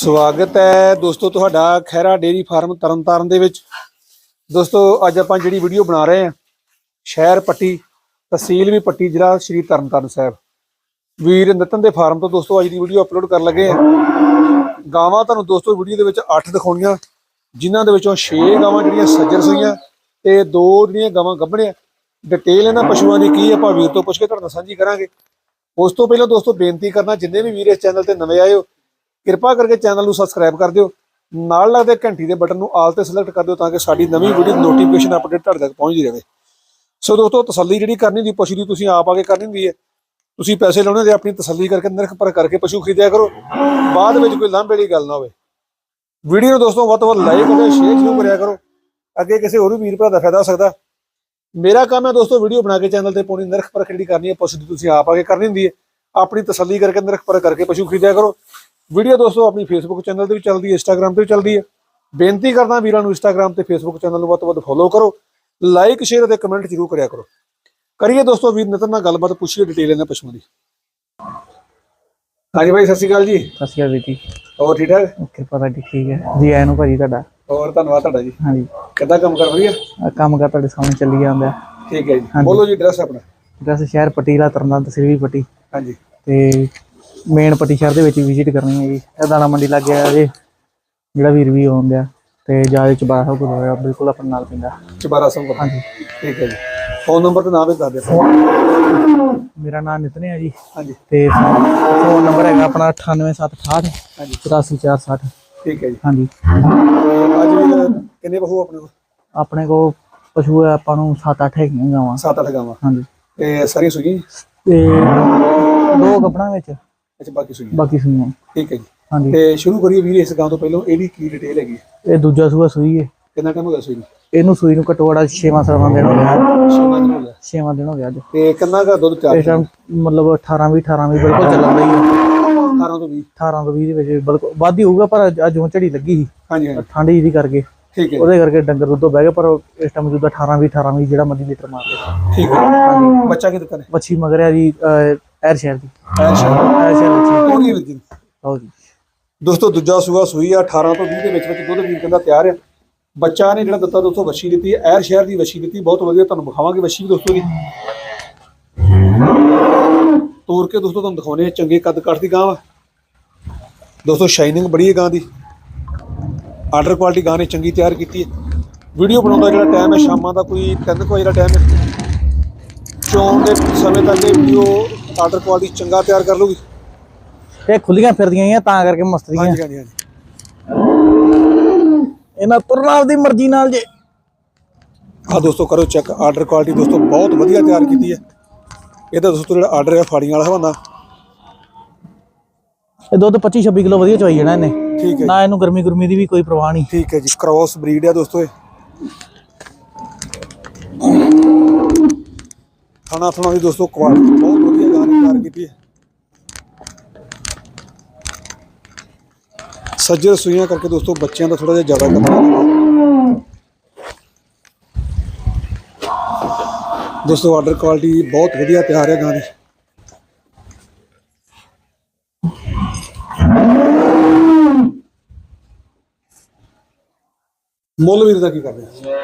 ਸਵਾਗਤ ਹੈ ਦੋਸਤੋ ਤੁਹਾਡਾ ਖੈਰਾ ਡੇਰੀ ਫਾਰਮ ਤਰਨਤਾਰਨ ਦੇ ਵਿੱਚ। ਦੋਸਤੋ, ਅੱਜ ਆਪਾਂ ਜਿਹੜੀ ਵੀਡੀਓ ਬਣਾ ਰਹੇ ਹਾਂ, ਸ਼ਹਿਰ ਪੱਟੀ, ਤਹਿਸੀਲ ਵੀ ਪੱਟੀ, ਜ਼ਿਲ੍ਹਾ ਸ਼੍ਰੀ ਤਰਨਤਾਰਨ ਸਾਹਿਬ। ਵੀਰ ਨਤਨ ਦੇ ਫਾਰਮ ਤੋਂ ਦੋਸਤੋ ਅੱਜ ਦੀ ਵੀਡੀਓ ਅਪਲੋਡ ਕਰਨ ਲੱਗੇ ਹਾਂ। ਗਾਵਾਂ ਤੁਹਾਨੂੰ ਦੋਸਤੋ ਵੀਡੀਓ ਦੇ ਵਿੱਚ 8 ਦਿਖਾਉਣੀਆਂ, ਜਿਨ੍ਹਾਂ ਦੇ ਵਿੱਚੋਂ 6 ਗਾਵਾਂ ਜਿਹੜੀਆਂ ਸੱਜਰ ਸੂਈਆਂ ਤੇ ਦੋ ਜਿਹੜੀਆਂ ਗਾਵਾਂ ਗੱਭਣੀਆਂ। ਡਿਟੇਲ ਇਹਨਾਂ ਪਸ਼ੂਆਂ ਦੀ ਕੀ ਆਪਾਂ ਵੀਰ ਤੋਂ ਪੁੱਛ ਕੇ ਤੁਹਾਡੇ ਨਾਲ ਸਾਂਝੀ ਕਰਾਂਗੇ। ਉਸ ਤੋਂ ਪਹਿਲਾਂ ਦੋਸਤੋ ਬੇਨਤੀ ਕਰਨਾ, ਜਿੰਨੇ ਵੀ ਵੀਰ ਇਸ ਚੈਨਲ ਤੇ ਨਵੇਂ ਆਏ ਹੋ ਕਿਰਪਾ ਕਰਕੇ ਚੈਨਲ ਨੂੰ ਸਬਸਕ੍ਰਾਈਬ ਕਰ ਦਿਓ। ਨਾਲ ਲੱਗਦੇ ਘੰਟੀ ਦੇ ਬਟਨ ਨੂੰ ਆਲ ਤੇ ਸਿਲੈਕਟ ਕਰ ਦਿਓ ਤਾਂ ਕਿ ਸਾਡੀ ਨਵੀਂ ਵੀਡੀਓ ਦੀ ਨੋਟੀਫਿਕੇਸ਼ਨ ਅਪਡੇਟ ਤੁਹਾਡੇ ਤੱਕ ਪਹੁੰਚਦੀ ਰਹੇ। ਸੋ ਦੋਸਤੋ, ਤਸੱਲੀ ਜਿਹੜੀ ਕਰਨੀ ਦੀ ਪਸ਼ੂ ਦੀ ਤੁਸੀਂ ਆਪ ਆ ਕੇ ਕਰਨੀ ਹੁੰਦੀ ਹੈ। ਤੁਸੀਂ ਪੈਸੇ ਲਾਉਣੇ ਤੇ ਆਪਣੀ ਤਸੱਲੀ ਕਰਕੇ ਨਿਰਖ ਪਰ ਕਰਕੇ ਪਸ਼ੂ ਖਰੀਦਿਆ ਕਰੋ। ਬਾਅਦ ਵਿੱਚ ਕੋਈ ਲਾਂਭੇ ਦੀ ਗੱਲ ਨਾ ਹੋਵੇ। ਵੀਡੀਓ ਨੂੰ ਦੋਸਤੋ ਵੱਧ ਤੋਂ ਵੱਧ ਲਾਈਕ ਅਤੇ ਸ਼ੇਅਰ ਜ਼ਰੂਰ ਕਰਿਆ ਕਰੋ। ਅੱਗੇ ਕਿਸੇ ਹੋਰ ਵੀਰ ਭਰਾ ਦਾ ਫਾਇਦਾ ਹੋ ਸਕਦਾ। ਮੇਰਾ ਕੰਮ ਹੈ ਦੋਸਤੋ ਵੀਡੀਓ ਬਣਾ ਕੇ ਚੈਨਲ ਤੇ ਪਾਉਣੀ ਨਿਰਖ ਪਰਖ ਜਿਹੜੀ ਕਰਨੀ ਹੈ। ਪਸ਼ੂ ਦੀ ਤੁਸੀਂ ਆਪ ਆ ਕੇ ਕਰਨੀ ਹੁੰਦੀ ਹੈ। ਆਪਣੀ ਤਸੱਲੀ ਕਰਕੇ ਨਿਰਖ ਪਰਖ ਕਰਕੇ ਪਸ਼ੂ ਖਰੀਦਿਆ ਕਰੋ। ਵੀਡੀਓ ਦੋਸਤੋ ਆਪਣੀ ਫੇਸਬੁੱਕ ਚੈਨਲ ਤੇ ਵੀ ਚੱਲਦੀ ਹੈ ਇੰਸਟਾਗ੍ਰam ਤੇ ਵੀ ਚੱਲਦੀ ਹੈ। ਬੇਨਤੀ ਕਰਦਾ ਵੀਰਾਂ ਨੂੰ ਇੰਸਟਾਗ੍ਰam ਤੇ ਫੇਸਬੁੱਕ ਚੈਨਲ ਨੂੰ ਵੱਧ ਤੋਂ ਵੱਧ ਫੋਲੋ ਕਰੋ। ਲਾਈਕ ਸ਼ੇਅਰ ਅਤੇ ਕਮੈਂਟ ਜ਼ਰੂਰ ਕਰਿਆ ਕਰੋ। ਕਰੀਏ ਦੋਸਤੋ ਵੀਰ ਨਿਤਨ ਨਾਲ ਗੱਲਬਾਤ ਪੁੱਛੀਏ ਡਿਟੇਲ ਇਹਨਾਂ ਪਸ਼ੂਆਂ ਦੀ। ਹਾਂਜੀ ਭਾਈ ਸਤਿ ਸ਼੍ਰੀ ਅਕਾਲ ਜੀ। ਸਤਿ ਸ਼੍ਰੀ ਅਕਾਲ ਜੀ। ਹੋਰ ਠੀਕ ਠਾਕ? ਕਿਰਪਾ ਤੁਹਾਡੀ ਠੀਕ ਹੈ। ਜੀ ਆਇਆਂ ਨੂੰ ਭਾਜੀ ਤੁਹਾਡਾ। ਹੋਰ ਧੰਨਵਾਦ ਤੁਹਾਡਾ ਜੀ। ਹਾਂਜੀ। ਕਿੱਦਾਂ ਕੰਮ ਕਰ ਆਹ ਕੰਮ ਕਰ ਤੁਹਾਡੇ ਸਾਹਮਣੇ ਚੱਲੀ ਜਾਂਦਾ। ਠੀਕ ਹੈ ਜੀ। ਬੋਲੋ ਜੀ ਐਡਰੈਸ ਆਪਣਾ। ਵੈਸੇ ਸ਼ਹਿਰ ਪਟੀਲਾ ਤਰਨਤਾਰਨ ਤਹਿਸੀਲ ਪੱਟੀ। ਹਾਂਜੀ। ਤੇ ਮੇਨ ਪੱਟੀ ਸ਼ਹਿਰ ਦੇ ਵਿੱਚ ਵਿਜ਼ਿਟ ਕਰਨੀ ਹੈ ਜੀ। ਇਹ ਦਾਣਾ ਮੰਡੀ ਲੱਗ ਗਿਆ ਜੀ ਜਿਹੜਾ ਵੀਰ ਵੀ ਆਉਂਦਿਆ ਤੇ ਜਾ ਚ ਬਾਹਰ ਹੋ ਗਿਆ ਬਿਲਕੁਲ ਆਪਣੇ ਨਾਲ ਪੈਂਦਾ। ਚਬਾਰਾ ਸੰਗ ਹਾਂਜੀ। ਠੀਕ ਹੈ ਜੀ। ਫੋਨ ਨੰਬਰ ਤੇ ਨਾਮ ਵੀ ਦੱਸ ਦਿਓ। ਮੇਰਾ ਨਾਮ ਨਿਤਨ ਹੈ ਜੀ। ਹਾਂਜੀ। ਤੇ ਫੋਨ ਨੰਬਰ ਹੈਗਾ ਆਪਣਾ 98768 ਹਾਂਜੀ। 83460 ਠੀਕ ਹੈ ਜੀ। ਹਾਂਜੀ। ਅੱਜ ਵੀ ਕਿੰਨੇ ਬਹੂ ਆਪਣੇ ਕੋਲ? ਆਪਣੇ ਕੋ ਪਸ਼ੂ ਹੈ ਆਪਾਂ ਨੂੰ 7-8 ਹੈਗੀਆਂ ਗਾਵਾਂ। ਸੱਤ ਅੱਠ ਗਾਵਾਂ। ਹਾਂਜੀ। ਤੇ ਸਾਰੀਆਂ ਸੁਈਆਂ ਜੀ? ਤੇ ਦੋ ਗੱਬਣਾ ਵਿੱਚ। ਅੱਛਾ ਬਾਕੀ ਸੁਈਆਂ ਬਾਕੀ ਸੁਣੀਆਂ ਠੀਕ ਹੈ ਜੀ। ਹਾਂਜੀ। ਤੇ ਸ਼ੁਰੂ ਕਰੀਏ ਵੀਰ ਇਸ ਗਾਂ ਤੋਂ ਪਹਿਲਾਂ ਇਹਦੀ ਕੀ ਡਿਟੇਲ ਹੈਗੀ ਹੈ? ਇਹ ਦੂਜਾ ਸੂਆ ਸੂਈ ਹੈ। ਕਿੰਨਾ ਟਾਈਮ ਹੋ ਗਿਆ ਸੂਈ ਨੂੰ? ਇਹਨੂੰ ਸੂਈ ਨੂੰ ਘੱਟੋ ਘੱਟ 6ਵਾਂ 7ਵਾਂ ਦਿਨ ਹੋ ਗਿਆ। ਦਿਨ ਹੋ ਗਿਆ। 6ਵਾਂ ਦਿਨ ਹੋ ਗਿਆ ਅੱਜ। ਤੇ ਕਿੰਨਾ ਦਾ ਦੁੱਧ ਤਿਆਰ ਇਸ ਟਾਈਮ ਮਤਲਬ 18 ਵੀ 18 ਵੀ ਬਿਲਕੁਲ ਚੱਲਣ ਰਹੀ ਹੈ। 18 ਤੋਂ 20 18 ਤੋਂ 20 ਦੇ ਵਿੱਚ ਬਿਲਕੁਲ ਵੱਧ ਹੀ ਹੋਊਗਾ ਪਰ ਅੱਜ ਉਹ ਝੜੀ ਲੱਗੀ ਸੀ। ਹਾਂਜੀ ਹਾਂਜੀ। ਠੰਡ ਜਿਹੀ ਕਰਕੇ। ਠੀਕ ਹੈ। ਉਹਦੇ ਕਰਕੇ ਡੰਗਰ ਦੁੱਧੋਂ ਬਹਿ ਗਏ ਪਰ ਇਸ ਟਾਈਮ ਮੌਜੂਦਾ 18 ਵੀ 18 ਵੀ ਜਿਹੜਾ ਮਰਜ਼ੀ ਲੀਟਰ ਮਾਰਦੇ ਠੀਕ ਹੈ। ਬੱਚਾ ਕਿਤੇ ਕਰੇ ਵੱਛੀ ਮਗਰ ਹੈ ਜੀ ਅਹ, ਐਰ ਸ਼ਹਿਰ ਦੀ। ਐਰ ਸ਼ਹਿਰ ਵੱਛੀ ਹੋਣੀ ਵੀਰ ਜੀ? ਆਓ ਜੀ ਦੋਸਤੋ ਦੂਜਾ ਸੂਆ ਸੂਈ ਆ 18 ਤੋਂ 20 ਦੇ ਵਿੱਚ ਵਿੱਚ ਦੁੱਧ ਵੀਰ ਕਹਿੰਦਾ ਤਿਆਰ ਆ। ਬੱਚਾ ਨੇ ਜਿਹੜਾ ਦਿੱਤਾ ਦੋਸਤੋ ਵੱਛੀ ਦਿੱਤੀ ਹੈ ਐਰ ਸ਼ਹਿਰ ਦੀ ਵੱਛੀ ਦਿੱਤੀ। ਬਹੁਤ ਵਧੀਆ ਤੁਹਾਨੂੰ ਵਿਖਾਵਾਂਗੇ ਵੱਛੀ ਦੋਸਤੋ ਦੀ ਤੋੜ ਕੇ ਦੋਸਤੋ ਤੁਹਾਨੂੰ ਦਿਖਾਉਣੇ ਆ ਚੰਗੇ ਕੱਦ ਕੱਟ ਦੀ ਗਾਂ ਵਾ। ਦੋਸਤੋ ਸ਼ਾਈਨਿੰਗ ਬੜੀ ਹੈ ਗਾਂ ਦੀ। ਆਰਡਰ ਕੁਆਲਿਟੀ ਗਾਂ ਨੇ ਚੰਗੀ ਤਿਆਰ ਕੀਤੀ ਹੈ ਵੀਡੀਓ ਬਣਾਉਣ ਦਾ ਜਿਹੜਾ ਟਾਈਮ ਹੈ ਸ਼ਾਮਾਂ ਦਾ ਕੋਈ 3 ਵਜੇ ਦਾ ਟਾਈਮ ਹੈ ਚੋਣ ਦੇ ਸਮੇਂ ਤੱਕ ਇਹ ਵੀਡੀਓ ਆਰਡਰ ਕੁਆਲਿਟੀ ਚੰਗਾ ਤਿਆਰ ਕਰ ਲੂਗੀ ਇਹ ਖੁੱਲੀਆਂ ਫਿਰਦੀਆਂ ਆ ਤਾਂ ਕਰਕੇ ਮਸਤ ਦੀਆਂ। ਹਾਂਜੀ ਹਾਂਜੀ ਹਾਂਜੀ। ਇਹਨਾਂ ਤੁਰਨਾ ਆਪਦੀ ਮਰਜ਼ੀ ਨਾਲ ਜੇ। ਆ ਦੋਸਤੋ ਕਰੋ ਚੈੱਕ ਆਰਡਰ ਕੁਆਲਿਟੀ ਦੋਸਤੋ ਬਹੁਤ ਵਧੀਆ ਤਿਆਰ ਕੀਤੀ ਹੈ। ਇਹਦਾ ਦੋਸਤੋ ਜਿਹੜਾ ਆਰਡਰ ਹੈ ਫਾੜੀਆਂ ਵਾਲਾ ਹਵਾਨਾ। ਇਹ ਦੁੱਧ 25 26 ਕਿਲੋ ਵਧੀਆ ਚਵਾਈ ਜਾਣਾ ਇਹਨੇ। ਠੀਕ ਹੈ ਨਾ ਇਹਨੂੰ ਗਰਮੀ ਗੁਰਮੀ ਦੀ ਵੀ ਕੋਈ ਪਰਵਾਹ ਨਹੀਂ। ਠੀਕ ਹੈ ਜੀ। ਕ੍ਰਾਸ ਬਰੀਡ ਹੈ ਦੋਸਤੋ ਇਹ। ਖਾਣਾ ਥਣਾ ਦੀ ਦੋਸਤੋ ਕੁਆਲਿਟੀ ਬਹੁਤ ਤਿਆਰ ਕੀਤੀ ਹੈ। ਸੱਜਰ ਸੂਈਆਂ ਕਰਕੇ ਦੋਸਤੋ ਬੱਚਿਆਂ ਦਾ ਥੋੜਾ ਜਿਹਾ ਜ਼ਿਆਦਾ ਕੰਮ ਦੋਸਤੋ ਆਰਡਰ ਕੁਆਲਿਟੀ ਬਹੁਤ ਵਧੀਆ ਤਿਆਰ ਹੈ ਗਾਂ ਦੀ। ਮੁੱਲ ਵੀਰ ਦਾ ਕੀ ਕਰਦੇ ਆ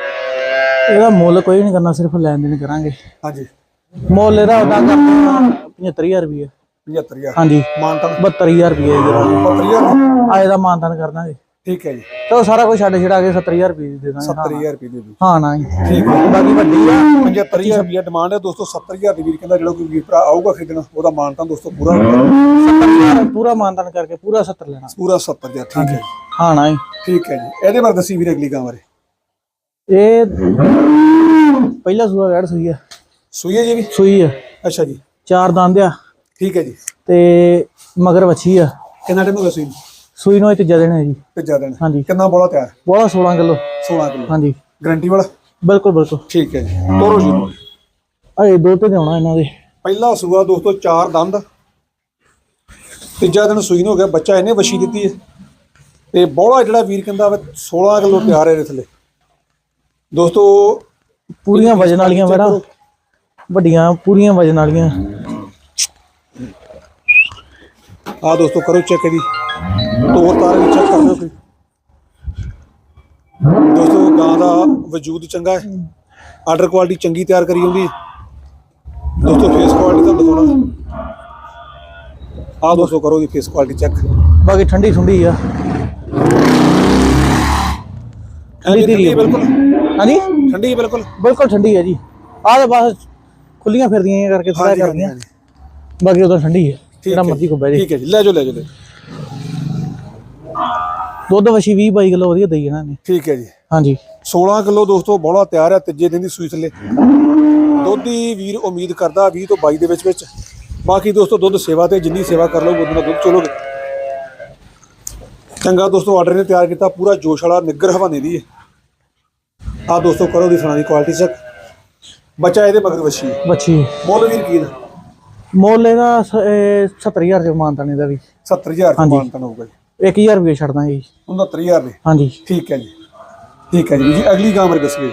ਇਹਦਾ ਮੁੱਲ ਕੋਈ ਨਹੀਂ ਕਰਨਾ ਸਿਰਫ ਲੈਣ ਦੇਣ ਕਰਾਂਗੇ। ਹਾਂਜੀ। ਮੁੱਲ ਇਹਦਾ ਉਦਾਂ ਕਰਨਾ 75000 ਰੁਪਏ 75000 ਹਾਂਜੀ। ਮਾਨਤਾ 72000 ਰੁਪਏ ਜਿਹੜਾ 75000 ਆ ਇਹਦਾ ਮਾਨਦਾਨ ਕਰ ਦਾਂਗੇ। ਠੀਕ ਹੈ ਜੀ। ਤਾਂ ਸਾਰਾ ਕੁਝ ਛੱਡ ਛੜਾ ਕੇ 70000 ਰੁਪਏ ਦੇ ਦਾਂਗੇ। 70000 ਰੁਪਏ ਦੇ ਦਿਓ। ਹਾਂ ਨਾ ਜੀ। ਠੀਕ ਹੈ। ਬਾਕੀ ਵੱਡੀ ਆ। 75000 ਰੁਪਏ ਡਿਮਾਂਡ ਹੈ ਦੋਸਤੋ 70000 ਦੀ ਵੀਰ ਕਹਿੰਦਾ ਜਿਹੜਾ ਕੋਈ ਵੀਰ ਭਰਾ ਆਊਗਾ ਖਰੀਦਣਾ ਉਹਦਾ ਮਾਨਤਾ ਦੋਸਤੋ ਪੂਰਾ ਹੋਊਗਾ। 70000 ਪੂਰਾ ਮਾਨਦਾਨ ਕਰਕੇ ਪੂਰਾ 70 ਲੈਣਾ। ਪੂਰਾ 70000 ਠੀਕ ਹੈ ਹਾਂ ਨਾ ਜੀ। ਠੀਕ ਹੈ ਜੀ। ਇਹਦੇ ਬਾਰੇ ਦੱਸੀ ਵੀਰ ਅਗਲੀ ਗਾਂ ਬਾਰੇ। ਇਹ ਪਹਿਲਾ ਸੂਆ ਵੈੜ ਸੂਈ ਆ। ਸੂਈ ਹੈ ਜੀ ਵੀ ਸੂਈ ਆ। ਅੱਛਾ ਜੀ। ਚਾਰ ਦੰਦ ਆ। ਠੀਕ ਹੈ ਜੀ। ਤੇ ਮਗਰ ਵੱਛੀ ਆ। ਕਿੰਨਾ ਟਾਈਮ ਹੋ ਗਿਆ ਸੂਈ ਨੂੰ? ਸੂਈ ਨੂੰ ਇਹ ਤੀਜਾ ਹੈ ਜੀ। ਤੇ ਜ਼ਿਆਦਾ ਨਹੀਂ ਹਾਂਜੀ। ਕਿੰਨਾ ਬੋਲਾ ਤਿਆਰ? ਬੋਲਾ 16 ਕਿਲੋ। 16 ਕਿਲੋ। ਹਾਂਜੀ। ਗਰੰਟੀ ਵਾਲਾ? ਬਿਲਕੁਲ ਬਿਲਕੁਲ। ਠੀਕ ਹੈ ਜੀ। ਤੋਰੋ ਜੀ। ਅਜੇ ਦੋ ਤੇ ਆਉਣਾ ਇਹਨਾਂ ਦੇ। ਪਹਿਲਾ ਸੂਆ ਦੋਸਤੋ ਚਾਰ ਦੰਦ। ਤੀਜਾ ਦਿਨ ਸੂਈ ਨੂੰ ਹੋ ਗਿਆ ਬੱਚਾ ਇਹਨੇ ਵਸ਼ੀ ਦਿੱਤੀ ਹੈ। ਤੇ ਬੋਲਾ ਜਿਹੜਾ ਵੀਰ ਕਹਿੰਦਾ ਵਾ 16 ਕਿਲੋ ਤਿਆਰ ਹੈ ਇਹਦੇ ਥੱਲੇ। ਦੋਸਤੋ ਪੂਰੀਆਂ ਵਜਨ ਵਾਲੀਆਂ ਵੜਾ ਵੱਡੀਆਂ ਪੂਰੀਆਂ ਵਜਨ ਵਾਲੀਆਂ। ਆ ਦੋਸਤੋ ਕਰੋ ਚੈੱਕ ਇਹਦੀ। ਤੋਰ ਤਾਰ ਵੀ ਚੈੱਕ ਕਰ ਲਿਓ ਦੋਸਤੋ ਗਾਂ ਦਾ ਵਜੂਦ ਚੰਗਾ ਹੈ। ਆਰਡਰ ਕੁਆਲਿਟੀ ਚੰਗੀ ਤਿਆਰ ਕਰੀ ਹੁੰਦੀ ਦੋਸਤੋ ਫੇਸ ਕੁਆਲਿਟੀ ਤਾਂ ਦਿਖਾਉਣਾ। ਆਹ ਦੋਸਤੋ ਕਰੋ ਦੀ ਫੇਸ ਕੁਆਲਿਟੀ ਚੈੱਕ ਬਾਕੀ ਠੰਡੀ ਠੰਡੀ ਆ। ਠੰਡੀ ਬਿਲਕੁਲ। ਹਾਂਜੀ? ਠੰਡੀ ਬਿਲਕੁਲ। ਬਿਲਕੁਲ ਠੰਡੀ ਹੈ ਜੀ। ਆਹ ਤਾਂ ਬਸ ਖੁੱਲੀਆਂ ਫਿਰਦੀਆਂ ਇਹ ਕਰਕੇ ਥੋੜਾ ਕਰਦੀਆਂ। ਬਾਕੀ ਉਦੋਂ ਠੰਡੀ ਹੈ। ਜਿਹੜਾ ਮਰਜ਼ੀ ਕੋ ਬਹਿ ਜੇ। ਠੀਕ ਹੈ ਜੀ। ਲੈ ਜਾਓ ਲੈ ਜਾਓ ਲੈ। ਦੁੱਧ ਵਸ਼ੀ 20 22 ਕਿਲੋ ਵਧੀਆ ਦਈ ਇਹਨਾਂ ਨੇ। ਠੀਕ ਹੈ ਜੀ। ਹਾਂਜੀ। 16 ਕਿਲੋ ਦੋਸਤੋ ਬੋਲਾ ਤਿਆਰ ਹੈ ਤੀਜੇ ਦਿਨ ਦੀ ਸੂਈ ਥੱਲੇ। ਦੁੱਧ ਵੀਰ ਉਮੀਦ ਕਰਦਾ 20 ਤੋਂ 22 ਦੇ ਵਿੱਚ ਵਿੱਚ। ਬਾਕੀ ਦੋਸਤੋ ਦੁੱਧ ਸੇਵਾ ਤੇ ਜਿੰਨੀ ਸੇਵਾ ਕਰ ਲਓਗੇ ਉਦੋਂ ਦੁੱਧ ਚੋਲੋਗੇ। ਚੰਗਾ ਦੋਸਤੋ ਆਰਡਰ ਨੇ ਤਿਆਰ ਕੀਤਾ ਪੂਰਾ ਜੋਸ਼ ਵਾਲਾ ਨਿੱਗਰ ਹਵਾਨੇ ਦੀ ਆ ਦੋਸਤੋ ਕਰੋ ਦੀ ਸੁਣਾ ਦੀ ਕੁਆਲਿਟੀ ਚੈੱਕ ਬੱਚਾ ਇਹਦੇ ਮਗਰ ਵਸ਼ੀ ਹੈ ਬੱਚੀ ਮੁੱਲ ਵੀਰ ਕੀ ਦਾ? ਮੁੱਲ ਇਹਦਾ ਸ- ਇਹ 70000 ਦੇ ਮਾਨਤਾ ਨੇ ਦਾ ਵੀ। 70000 ਦਾ ਹਾਂਜੀ। ਮਾਨਤਨ ਹੋਊਗਾ ਜੀ। 1000 ਰੁਪਏ ਛੱਡ ਦਾਂਗੇ ਜੀ 69000 ਦੇ। ਹਾਂਜੀ। ਠੀਕ ਹੈ ਜੀ। ਠੀਕ ਹੈ ਜੀ। ਜੀ ਅਗਲੀ ਗਾਂ ਬਾਰੇ ਦੱਸੋ ਜੀ।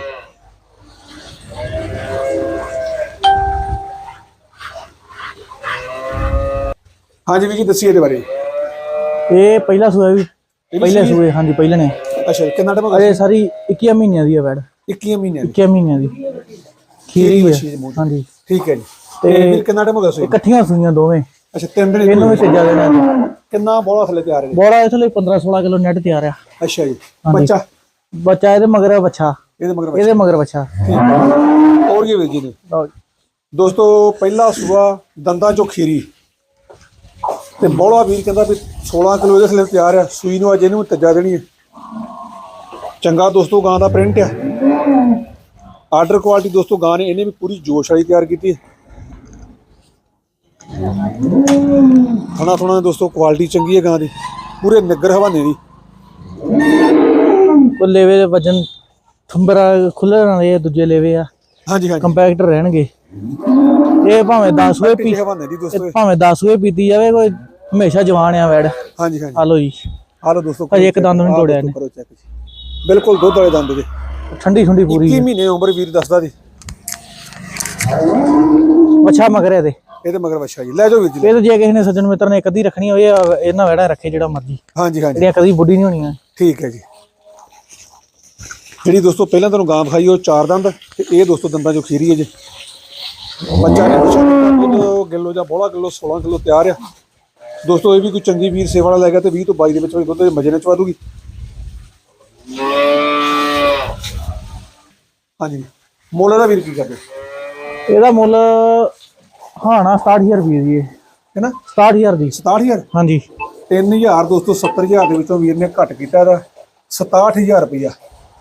ਹਾਂਜੀ ਵੀ ਜੀ ਦੱਸੀਏ ਇਹਦੇ ਬਾਰੇ। ਇਹ ਪਹਿਲਾ ਸੂਆ ਵੀ। ਪਹਿਲੇ ਸੂਏ ਹਾਂਜੀ ਪਹਿਲੇ ਨੇ। ਅੱਛਾ ਜੀ, ਕਿੰਨਾ ਟਾਈਮ ਹੋ ਗਿਆ ਅਜੇ ਸਾਰੀ 21 ਮਹੀਨਿਆਂ ਦੀ ਹੈ ਵੈੜ। 21 ਮਹੀਨਿਆਂ ਦੀ। 21 ਮਹੀਨਿਆਂ ਦੀ। ਖੀਰੀ ਮੋਟੀ। ਹਾਂਜੀ। ਠੀਕ ਹੈ ਜੀ। ਤੇ- ਕਿੰਨਾ ਟਾਈਮ ਹੋ ਗਿਆ ਸੋਈ ਇਕੱਠੀਆਂ ਸੂਈਆਂ ਦੋਵੇਂ। ਅੱਛਾ ਤਿੰਨ ਦਿਨ ਇਹਨੂੰ ਵੀ ਤੇਜਾ ਦੇਣਾ ਕਿੰਨਾ ਬੋਲਾ ਥੱਲੇ ਤਿਆਰ ਹੈ? ਬੋੜਾ ਇਸ ਲਈ 15 16 ਕਿਲੋ ਨੈਟ ਤਿਆਰ ਆ। ਅੱਛਾ ਜੀ। ਬੱਚਾ? ਬੱਚਾ ਇਹਦੇ ਮਗਰ ਬੱਚਾ। ਇਹਦੇ ਮਗਰ ਬੱਚਾ। ਇਹਦੇ ਮਗਰ ਬੱਚਾ। ਹੋਰ ਕੀ ਵੀਰ ਜੀ ਨੇ। ਦੋਸਤੋ ਪਹਿਲਾ ਸੂਆ ਦੰਦਾਂ ਚੋਂ ਖੀਰੀ। ਤੇ ਬੋਲਾ ਵੀਰ ਕਹਿੰਦਾ ਵੀ 16 ਕਿਲੋ ਇਹਦੇ ਥੱਲੇ ਤਿਆਰ ਆ। ਸੂਈ ਨੂੰ ਅੱਜ ਇਹਨੂੰ ਤੱਜਾ ਦੇਣੀ ਹੈ। ਚੰਗਾ ਦੋਸਤੋ ਗਾਂ ਦਾ ਪ੍ਰਿੰਟ ਆ। ਆਰਡਰ ਕੁਆਲਿਟੀ ਦੋਸਤੋ ਗਾਂ ਨੇ ਇਹਨੇ ਵੀ ਪੂਰੀ ਜੋਸ਼ ਵਾਲੀ ਤਿਆਰ ਕੀਤੀ। ਖਾਣਾ ਥੋਣਾ ਦੋਸਤੋ ਕੁਆਲਿਟੀ ਚੰਗੀ ਹੈ ਗਾਂ ਦੀ। ਪੂਰੇ ਨਿੱਗਰ ਹਵਾਨੇ ਦੀ। ਉਹ ਲੇਵੇ ਦੇ ਵਜਨ ਥੰਬਰਾ ਖੁੱਲੇ ਨਾਲੇ ਦੂਜੇ ਲੇਵੇ ਆ। ਹਾਂਜੀ ਹਾਂਜੀ। ਕੰਪੈਕਟ ਰਹਿਣਗੇ। ਇਹ ਭਾਵੇਂ 10 ਹੋਏ ਪੀ ਇਹ। ਭਾਵੇਂ 10 ਹੋਏ ਪੀਤੀ ਜਾਵੇ ਕੋਈ ਹਮੇਸ਼ਾ ਜਵਾਨ ਆ ਵੈੜ। ਹਾਂਜੀ ਹਾਂਜੀ। ਆ ਲਓ ਜੀ। ਆ ਲਓ ਦੋਸਤੋ ਹਜੇ ਇੱਕ ਦੰਦ ਵੀ ਨੀ ਤੋੜਿਆ ਜੀ। ਬਿਲਕੁਲ ਦੁੱਧ ਵਾਲੇ ਦੰਦ ਦੇ ਠੰਡੀ ਠੰਡੀ ਪੂਰੀ 21 ਮਹੀਨੇ ਉਮਰ ਵੀਰ ਦੱਸਦਾ ਜੀ। ਬੱਚਾ ਮਗਰ ਇਹਦੇ। ਇਹਦੇ ਮਗਰ ਵੱਛਾ ਜੀ ਲੈ ਜਾਓ ਵੀਰ ਜੀ ਇਹ ਤਾਂ ਜੇ ਕਿਸੇ ਨੇ ਸੱਜਣ ਮਿੱਤਰ ਨੇ ਕਦੀ ਰੱਖਣੀ ਹੋਵੇ ਆ ਇਹਨਾਂ ਵੈੜਾ ਰੱਖੇ ਜਿਹੜਾ ਮਰਜ਼ੀ। ਹਾਂਜੀ ਹਾਂਜੀ। ਜਿਹੜੀਆਂ ਕਦੀ ਬੁੱਢੀ ਨਹੀਂ ਹੋਣੀਆਂ। ਠੀਕ ਹੈ ਜੀ। ਜਿਹੜੀ ਦੋਸਤੋ ਪਹਿਲਾਂ ਤੁਹਾਨੂੰ ਗਾਂ ਵਿਖਾਈ ਉਹ ਚਾਰ ਦੰਦ ਤੇ ਇਹ ਦੋਸਤੋ ਦੰਦਾਂ ਚੋਂ ਖੀਰੀ ਹੈ ਜੀ। ਬੱਚਾ ਨੇ ਪੁੱਛਿਆ ਦੁੱਧ ਕਿਲੋ ਜਾਂ ਬੋਲਾ ਕਿਲੋ 16 ਕਿਲੋ ਤਿਆਰ ਆ। ਦੋਸਤੋ ਇਹ ਵੀ ਕੋਈ ਚੰਗੀ ਵੀਰ ਸੇਵਾ ਵਾਲਾ ਲੈ ਗਿਆ ਤੇ 20 ਤੋਂ 22 ਦੇ ਵਿੱਚ ਵਿੱਚ ਦੁੱਧ ਦੇ ਮਜੇ ਨਾਲ ਚਵਾ ਦੂਗੀ। ਹਾਂਜੀ। ਮੁੱਲ ਦਾ ਵੀਰ ਕੀ ਕਰਦੇ? ਇਹਦਾ ਮੁੱਲ ਹਾਣਾ 67000 ਰੁਪਏ ਦੀ ਹੈ ਹੈ ਨਾ 67000 ਦੀ। 67000 ਹਾਂਜੀ। 3000 ਦੋਸਤੋ 70000 ਦੇ ਵਿੱਚੋਂ ਵੀਰ ਨੇ ਘੱਟ ਕੀਤਾ ਇਹਦਾ। 67000 ਰੁਪਇਆ।